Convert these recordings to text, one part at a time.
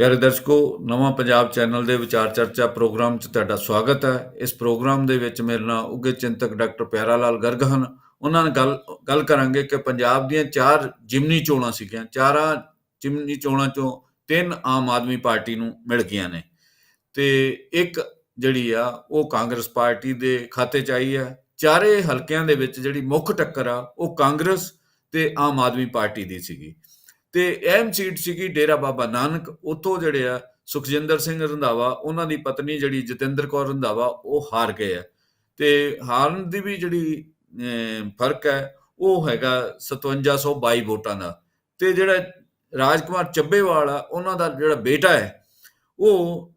ਪਿਆਰੇ ਦਰਸ਼ਕੋ, ਨਵਾਂ ਪੰਜਾਬ ਚੈਨਲ ਦੇ ਵਿਚਾਰ ਚਰਚਾ ਪ੍ਰੋਗਰਾਮ 'ਚ ਤੁਹਾਡਾ ਸਵਾਗਤ ਹੈ। ਇਸ ਪ੍ਰੋਗਰਾਮ ਦੇ ਵਿੱਚ ਮੇਰੇ ਨਾਲ ਉੱਘੇ ਚਿੰਤਕ ਡਾਕਟਰ ਪਿਆਰਾ ਲਾਲ ਗਰਗ ਹਨ। ਉਹਨਾਂ ਨਾਲ ਗੱਲ ਗੱਲ ਕਰਾਂਗੇ ਕਿ ਪੰਜਾਬ ਦੀਆਂ ਚਾਰ ਜਿਮਨੀ ਚੋਣਾਂ ਸੀਗੀਆਂ। ਚਾਰਾਂ ਜਿਮਨੀ ਚੋਣਾਂ ਚੋਂ ਤਿੰਨ ਆਮ ਆਦਮੀ ਪਾਰਟੀ ਨੂੰ ਮਿਲ ਗਈਆਂ ਨੇ। ਤੇ ਇੱਕ ਜਿਹੜੀ ਆ, ਉਹ ਕਾਂਗਰਸ ਪਾਰਟੀ ਦੇ ਖਾਤੇ 'ਚ ਆਈ ਹੈ ਚਾਰੇ ਹਲਕਿਆਂ ਦੇ ਵਿੱਚ ਜਿਹੜੀ ਮੁੱਖ ਟੱਕਰ ਆ, ਉਹ ਕਾਂਗਰਸ ਤੇ ਆਮ ਆਦਮੀ ਪਾਰਟੀ ਦੀ ਸੀਗੀ। ਤੇ ਅਹਿਮ ਸੀਟ ਸੀਗੀ ਡੇਰਾ ਬਾਬਾ ਨਾਨਕ, ਉੱਥੋਂ ਜਿਹੜੇ ਆ ਸੁਖਜਿੰਦਰ ਸਿੰਘ ਰੰਧਾਵਾ, ਉਹਨਾਂ ਦੀ ਪਤਨੀ ਜਿਹੜੀ ਜਤਿੰਦਰ ਕੌਰ ਰੰਧਾਵਾ, ਉਹ ਹਾਰ ਗਏ ਆ। ਤੇ ਹਾਰਨ ਦੀ ਵੀ ਜਿਹੜੀ ਫ਼ਰਕ ਹੈ, ਉਹ ਹੈਗਾ 5722 ਵੋਟਾਂ ਦਾ। ਤੇ ਜਿਹੜਾ ਰਾਜਕੁਮਾਰ ਚੱਬੇਵਾਲ ਆ, ਉਹਨਾਂ ਦਾ ਜਿਹੜਾ ਬੇਟਾ ਹੈ, ਉਹ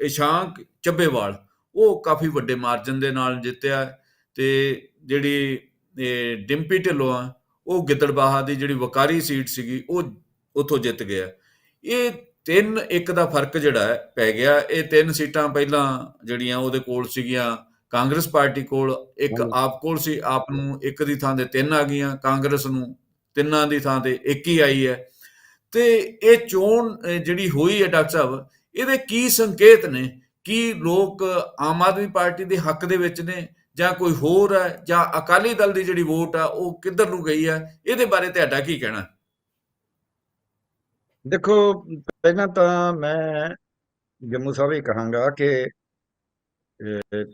ਇਸ਼ਾਂਕ ਚੱਬੇਵਾਲ, ਉਹ ਕਾਫੀ ਵੱਡੇ ਮਾਰਜਨ ਦੇ ਨਾਲ ਜਿੱਤਿਆ। ਹੈ ਤੇ ਜਿਹੜੀ ਡਿੰਪੀ ਢਿੱਲੋਂ ਆ ਉਹ ਗਿੱਦੜਬਾਹਾ ਦੀ ਜਿਹੜੀ ਵਕਾਰੀ ਸੀਟ ਸੀਗੀ ਉਹ ਉੱਥੋਂ ਜਿੱਤ ਗਿਆ। ਇਹ ਤਿੰਨ ਇੱਕ ਦਾ ਫ਼ਰਕ ਜਿਹੜਾ ਹੈ ਪੈ ਗਿਆ। ਇਹ ਤਿੰਨ ਸੀਟਾਂ ਪਹਿਲਾਂ ਜਿਹੜੀਆਂ ਉਹਦੇ ਕੋਲ ਸੀਗੀਆਂ ਕਾਂਗਰਸ ਪਾਰਟੀ ਕੋਲ ਇੱਕ। ਆਪ ਕੋਲ ਸੀ ਆਪ ਨੂੰ ਇੱਕ ਦੀ ਥਾਂ ਤੇ ਤਿੰਨ ਆ ਗਈਆਂ ਕਾਂਗਰਸ ਨੂੰ ਤਿੰਨਾਂ ਦੀ ਥਾਂ ਤੇ ਇੱਕ ਹੀ ਆਈ ਹੈ। ਤੇ ਇਹ ਚੋਣ ਜਿਹੜੀ ਹੋਈ ਹੈ ਡਾਕਟਰ ਸਾਹਿਬ ਇਹਦੇ ਕੀ ਸੰਕੇਤ ਨੇ? ਕੀ ਲੋਕ ਆਮ ਆਦਮੀ ਪਾਰਟੀ ਦੇ ਹੱਕ ਦੇ ਵਿੱਚ ਨੇ? ਜਾਂ ਕੋਈ ਹੋਰ ਹੈ ਜਾਂ ਅਕਾਲੀ ਦਲ ਦੀ ਜਿਹੜੀ ਵੋਟ ਆ ਉਹ ਕਿੱਧਰ ਨੂੰ ਗਈ ਹੈ? ਇਹਦੇ ਬਾਰੇ ਤੁਹਾਡਾ ਕੀ ਕਹਿਣਾ? ਦੇਖੋ ਪਹਿਲਾਂ ਤਾਂ ਮੈਂ ਜੰਮੂ ਸਾਹਿਬ ਇਹ ਕਹਾਂਗਾ ਕਿ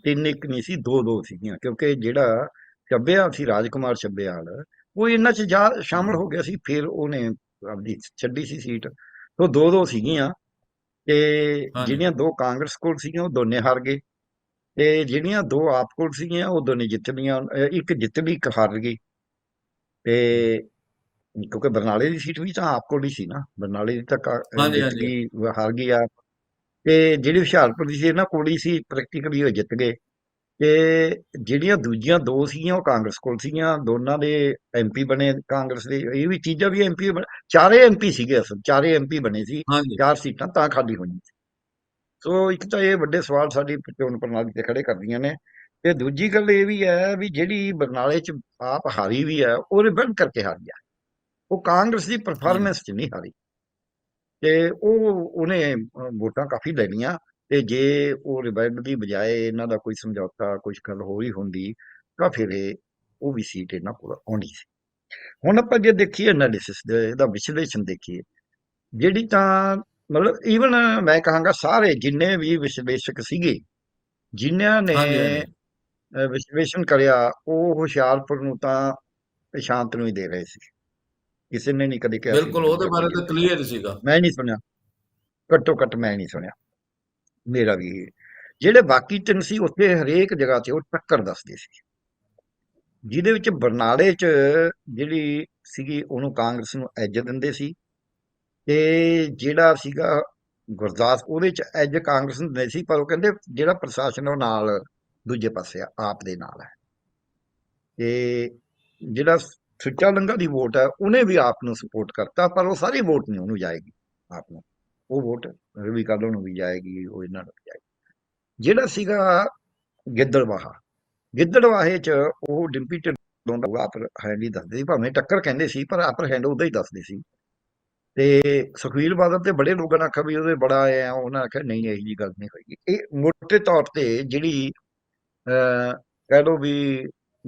ਤਿੰਨ ਇੱਕ ਨਹੀਂ ਸੀ ਦੋ ਦੋ ਸੀਗੀਆਂ ਕਿਉਂਕਿ ਜਿਹੜਾ ਚੱਬਿਆਲ ਸੀ ਰਾਜਕੁਮਾਰ ਚੱਬਿਆਲ ਉਹ ਇਹਨਾਂ 'ਚ ਜਾ ਸ਼ਾਮਲ ਹੋ ਗਿਆ ਸੀ ਫਿਰ ਉਹਨੇ ਆਪਦੀ ਛੱਡੀ ਸੀ ਸੀਟ ਤੋਂ ਦੋ ਦੋ ਸੀਗੀਆਂ ਤੇ। ਜਿਹੜੀਆਂ ਦੋ ਕਾਂਗਰਸ ਕੋਲ ਸੀਗੀਆਂ ਉਹ ਦੋਨੇ ਹਾਰ ਗਏ। ਤੇ ਜਿਹੜੀਆਂ ਦੋ ਆਪ ਕੋਲ ਸੀਗੀਆਂ ਉਹ ਦੋਨੇ ਜਿੱਤ ਅਹ, ਇੱਕ ਜਿੱਤ ਲਈ ਇੱਕ ਹਾਰ ਗਈ। ਤੇ ਕਿਉਂਕਿ ਬਰਨਾਲੇ ਦੀ ਸੀਟ ਵੀ ਤਾਂ ਆਪ ਕੋਲ ਹੀ ਸੀ ਨਾ ਬਰਨਾਲੇ ਦੀ ਤਾਂ ਹਾਂਜੀ, ਹਾਰ ਗਈ ਆ। ਤੇ ਜਿਹੜੀ ਹੁਸ਼ਿਆਰਪੁਰ ਦੀ ਸੀ ਇਹਨਾਂ ਕੋਲ ਹੀ ਸੀ ਪ੍ਰੈਕਟੀਕਲੀ ਉਹ ਜਿੱਤ ਗਏ। ਤੇ ਜਿਹੜੀਆਂ ਦੂਜੀਆਂ ਦੋ ਸੀਗੀਆਂ ਉਹ ਕਾਂਗਰਸ ਕੋਲ ਸੀਗੀਆਂ ਦੋਨਾਂ ਦੇ ਐਮਪੀ ਬਣੇ ਕਾਂਗਰਸ ਦੇ। ਇਹ ਵੀ ਚੀਜ਼ਾਂ ਵੀ ਐਮਪੀ ਚਾਰੇ ਐਮਪੀ ਸੀਗੇ ਅਸਲ ਚਾਰੇ ਐਮਪੀ ਬਣੇ ਸੀ। ਚਾਰ ਸੀਟਾਂ ਤਾਂ ਖਾਲੀ ਹੋਈਆਂ ਸੀ। ਸੋ ਇੱਕ ਤਾਂ ਇਹ ਵੱਡੇ ਸਵਾਲ ਸਾਡੀ ਚੋਣ ਪ੍ਰਣਾਲੀ ਤੇ ਖੜੇ ਕਰਦੀਆਂ ਨੇ ਤੇ ਦੂਜੀ ਗੱਲ ਇਹ ਵੀ ਹੈ ਵੀ ਜਿਹੜੀ ਬਰਨਾਲੇ ਚ ਆਪ ਹਾਰੀ ਵੀ ਹੈ ਉਹ ਰਿਬਨ ਕਰਕੇ ਹਾਰੀ ਹੈ ਉਹ ਕਾਂਗਰਸ ਦੀ ਪਰਫਾਰਮੈਂਸ ਚ ਨਹੀਂ ਹਾਰੀ। ਤੇ ਉਹ, ਉਹਨੇ ਵੋਟਾਂ ਕਾਫੀ ਲੈਣੀਆਂ ਲਈਆਂ ਤੇ ਜੇ ਉਹ ਰਿਬਨ ਦੀ ਬਜਾਏ ਇਹਨਾਂ ਦਾ ਕੋਈ ਸਮਝੌਤਾ ਕੁਝ ਗੱਲ ਹੋਈ ਹੁੰਦੀ ਤਾਂ ਫਿਰ ਇਹ, ਉਹ ਵੀ ਸੀਟ ਇਹਨਾਂ ਕੋਲ ਆਉਣੀ ਸੀ। ਹੁਣ ਆਪਾਂ ਜੇ ਦੇਖੀਏ ਐਨਾਲਿਸਿਸ ਦੇ, ਇਹਦਾ ਵਿਸ਼ਲੇਸ਼ਣ ਦੇਖੀਏ, ਜਿਹੜੀ ਤਾਂ ਮਤਲਬ ਈਵਨ ਮੈਂ ਕਹਾਂਗਾ ਸਾਰੇ ਜਿੰਨੇ ਵੀ ਵਿਸ਼ਲੇਸ਼ਕ ਸੀਗੇ ਜਿਨ੍ਹਾਂ ਨੇ ਵਿਸ਼ਲੇਸ਼ਣ ਕਰਿਆ ਉਹ ਹੁਸ਼ਿਆਰਪੁਰ ਨੂੰ ਤਾਂ ਇਸ਼ਾਂਤ ਨੂੰ ਹੀ ਦੇ ਰਹੇ ਸੀ। ਕਿਸੇ ਨੇ ਨਹੀਂ ਕਦੇ ਕਿਹਾ ਬਿਲਕੁਲ ਉਹਦੇ ਬਾਰੇ ਤਾਂ ਕਲੀਅਰ ਸੀਗਾ। ਮੈਂ ਨਹੀਂ ਸੁਣਿਆ। ਘੱਟੋ ਘੱਟ ਮੈਂ ਨਹੀਂ ਸੁਣਿਆ। ਮੇਰਾ ਵੀ। ਜਿਹੜੇ ਬਾਕੀ ਤਿੰਨ ਸੀ ਉੱਥੇ ਹਰੇਕ ਜਗ੍ਹਾ ਤੇ ਉਹ ਟੱਕਰ ਦੱਸਦੇ ਸੀ। ਜਿਹਦੇ ਵਿੱਚ ਬਰਨਾਲੇ 'ਚ ਜਿਹੜੀ ਸੀਗੀ ਉਹਨੂੰ ਕਾਂਗਰਸ ਨੂੰ ਐਜ ਦਿੰਦੇ ਸੀ। ਤੇ ਜਿਹੜਾ ਸੀਗਾ ਗੁਰਦਾਸ, ਉਹਦੇ 'ਚ ਐਜ ਕਾਂਗਰਸ ਨੂੰ ਸੀ, ਪਰ ਉਹ ਕਹਿੰਦੇ ਜਿਹੜਾ ਪ੍ਰਸ਼ਾਸਨ ਉਹ ਨਾਲ ਦੂਜੇ ਪਾਸੇ ਆ, ਆਪ ਦੇ ਨਾਲ ਹੈ। ਤੇ ਜਿਹੜਾ ਸੁੱਚਾ ਲੰਗਾ ਦੀ ਵੋਟ ਹੈ, ਉਹਨੇ ਵੀ ਆਪ ਨੂੰ ਸਪੋਰਟ ਕਰਤਾ, ਪਰ ਉਹ ਸਾਰੀ ਵੋਟ ਨਹੀਂ ਉਹਨੂੰ ਜਾਏਗੀ, ਆਪ ਨੂੰ। ਉਹ ਵੋਟ ਰਵੀ ਕਾਲੋ ਨੂੰ ਵੀ ਜਾਏਗੀ, ਉਹ ਇਹਨਾਂ ਨੂੰ ਵੀ ਜਾਏਗੀ। ਜਿਹੜਾ ਸੀਗਾ ਗਿੱਦੜਵਾਹਾ, ਗਿੱਦੜਵਾਹੇ 'ਚ ਉਹ ਡਿੰਪੀ ਢਿੱਲੋਂ ਦਾ ਆਪ ਹੈਂਡ ਹੀ ਦੱਸਦੇ ਸੀ, ਭਾਵੇਂ ਟੱਕਰ ਕਹਿੰਦੇ ਸੀ, ਪਰ ਆਪਰ ਹੈਂਡ ਉਹਦਾ ਹੀ ਦੱਸਦੇ ਸੀ। ਤੇ ਸੁਖਵੀਰ ਬਾਦਲ ਤੇ ਬੜੇ ਲੋਕਾਂ ਨੇ ਆਖਿਆ ਵੀ ਉਹਦੇ ਬੜਾ ਆਇਆ ਉਹਨਾਂ ਆਖਿਆ ਨਹੀਂ, ਇਹੋ ਜੀ ਗੱਲ ਨਹੀਂ ਹੋਏਗੀ। ਇਹ ਮੋਟੇ ਤੌਰ ਤੇ ਜਿਹੜੀ, ਅਹ, ਕਹਿ ਲਓ ਵੀ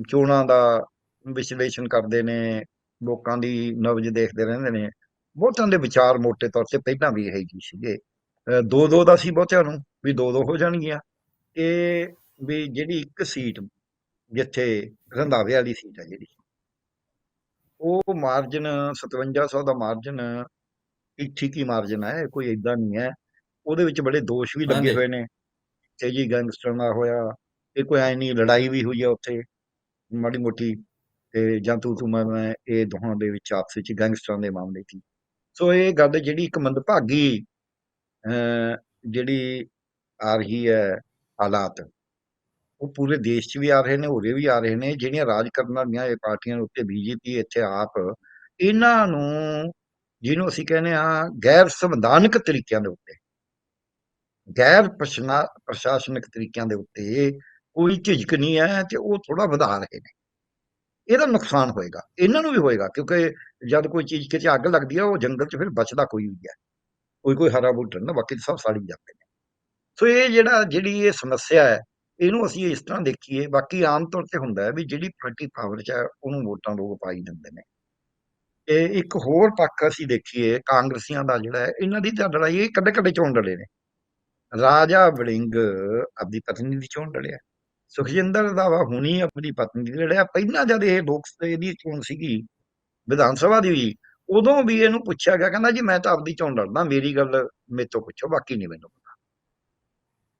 ਚੋਣਾਂ ਦਾ ਵਿਸ਼ਲੇਸ਼ਣ ਕਰਦੇ ਨੇ, ਲੋਕਾਂ ਦੀ ਨਬਜ ਦੇਖਦੇ ਰਹਿੰਦੇ ਨੇ ਬਹੁਤਾਂ ਦੇ ਵਿਚਾਰ ਮੋਟੇ ਤੌਰ ਤੇ ਪਹਿਲਾਂ ਵੀ ਇਹੋ ਜਿਹੇ ਸੀਗੇ। ਦੋ ਦੋ ਦਾ ਸੀ ਬਹੁਤਿਆਂ ਨੂੰ, ਵੀ ਦੋ ਦੋ ਹੋ ਜਾਣਗੀਆਂ। ਇਹ ਵੀ ਜਿਹੜੀ ਇੱਕ ਸੀਟ ਜਿੱਥੇ ਰੰਧਾਵੇ ਵਾਲੀ ਸੀਟ ਹੈ ਜਿਹੜੀ। ਉਹ ਮਾਰਜਨ 5700 ਦਾ ਮਾਰਜਨ ਠੀਕ ਠੀਕ ਹੀ ਮਾਰਜਨ ਹੈ ਕੋਈ ਏਦਾਂ ਨਹੀਂ ਹੈ। ਉਹਦੇ ਵਿੱਚ ਬੜੇ ਦੋਸ਼ ਵੀ ਲੱਗੇ। ਹੋਏ ਨੇ। ਤੇ ਜੀ ਗੈਂਗਸਟਰ ਦਾ ਹੋਇਆ ਇਹ ਕੋਈ ਐ ਨਹੀਂ ਲੜਾਈ ਵੀ ਹੋਈ ਆ ਉੱਥੇ ਮਾੜੀ ਮੋਟੀ। ਤੇ ਜਾਂ ਤੂੰ ਤੂੰ ਮੈਂ ਇਹ ਦੋਹਾਂ ਦੇ ਵਿੱਚ ਆਪਸ ਵਿੱਚ ਗੈਂਗਸਟਰਾਂ ਦੇ ਮਾਮਲੇ ਸੀ। ਸੋ ਇਹ ਗੱਲ ਜਿਹੜੀ ਇੱਕ ਮੰਦਭਾਗੀ ਜਿਹੜੀ ਆ ਰਹੀ ਹੈ ਹਾਲਾਤ ਉਹ ਪੂਰੇ ਦੇਸ਼ 'ਚ ਵੀ ਆ ਰਹੇ ਨੇ, ਹੋਰੇ ਵੀ ਆ ਰਹੇ ਨੇ, ਜਿਹੜੀਆਂ ਰਾਜ ਕਰਨ ਵਾਲੀਆਂ ਇਹ ਪਾਰਟੀਆਂ ਦੇ ਉੱਤੇ ਬੀਜੇਪੀ ਇੱਥੇ ਆਪ, ਇਹਨਾਂ ਨੂੰ, ਜਿਹਨੂੰ ਅਸੀਂ ਕਹਿੰਦੇ ਆ ਗੈਰ ਸੰਵਿਧਾਨਕ ਤਰੀਕਿਆਂ ਦੇ ਉੱਤੇ, ਗੈਰ ਪ੍ਰਸ਼ਨਾ- ਪ੍ਰਸ਼ਾਸਨਿਕ ਤਰੀਕਿਆਂ ਦੇ ਉੱਤੇ ਕੋਈ ਝਿਜਕ ਨਹੀਂ ਹੈ ਤੇ ਉਹ ਥੋੜਾ ਵਧਾ ਰਹੇ ਨੇ। ਇਹਦਾ ਨੁਕਸਾਨ ਹੋਏਗਾ, ਇਹਨਾਂ ਨੂੰ ਵੀ ਹੋਏਗਾ, ਕਿਉਂਕਿ ਜਦ ਕੋਈ ਚੀਜ਼ ਕਿਤੇ ਅੱਗ ਲੱਗਦੀ ਹੈ, ਉਹ ਜੰਗਲ 'ਚ ਫਿਰ ਬਚਦਾ ਕੋਈ ਵੀ ਹੈ। ਕੋਈ ਕੋਈ ਹਰਾ ਵੋਟਰ ਨਾ, ਬਾਕੀ ਸਭ ਸਾੜੀ ਜਾਂਦੇ ਨੇ। ਸੋ ਇਹ ਜਿਹੜਾ, ਜਿਹੜੀ ਇਹ ਸਮੱਸਿਆ ਹੈ ਇਹਨੂੰ ਅਸੀਂ ਇਸ ਤਰ੍ਹਾਂ ਦੇਖੀਏ, ਬਾਕੀ ਆਮ ਤੌਰ ਤੇ ਹੁੰਦਾ ਹੈ ਵੀ ਜਿਹੜੀ ਪਾਰਟੀ ਪਾਵਰ 'ਚ ਹੈ, ਉਹਨੂੰ ਵੋਟਾਂ ਲੋਕ ਪਾਈ ਦਿੰਦੇ ਨੇ। ਤੇ ਇੱਕ ਹੋਰ ਪੱਖ ਅਸੀਂ ਦੇਖੀਏ, ਕਾਂਗਰਸੀਆਂ ਦਾ ਜਿਹੜਾ ਇਹਨਾਂ ਦੀ ਤਾਂ ਲੜਾਈ ਇਹ ਕੱਡੇ ਕੱਡੇ ਚੋਣ ਲੜੇ ਨੇ। ਰਾਜਾ ਵੜਿੰਗ ਆਪਣੀ ਪਤਨੀ ਦੀ ਚੋਣ ਲੜਿਆ। ਸੁਖਜਿੰਦਰ ਦਾ ਹੁਣੀ ਆਪਣੀ ਪਤਨੀ ਦੀ ਲੜਿਆ। ਪਹਿਲਾਂ ਜਦ ਇਹ ਲੋਕ ਸਭਾ ਦੀ ਚੋਣ ਸੀਗੀ, ਵਿਧਾਨ ਸਭਾ ਦੀ ਹੋਈ, ਉਦੋਂ ਵੀ ਇਹਨੂੰ ਪੁੱਛਿਆ ਗਿਆ, ਕਹਿੰਦਾ ਜੀ ਮੈਂ ਤਾਂ ਆਪਦੀ ਚੋਣ ਲੜਦਾ, ਮੇਰੀ ਗੱਲ ਮੇਰੇ ਤੋਂ ਪੁੱਛੋ, ਬਾਕੀ ਨਹੀਂ ਮੈਨੂੰ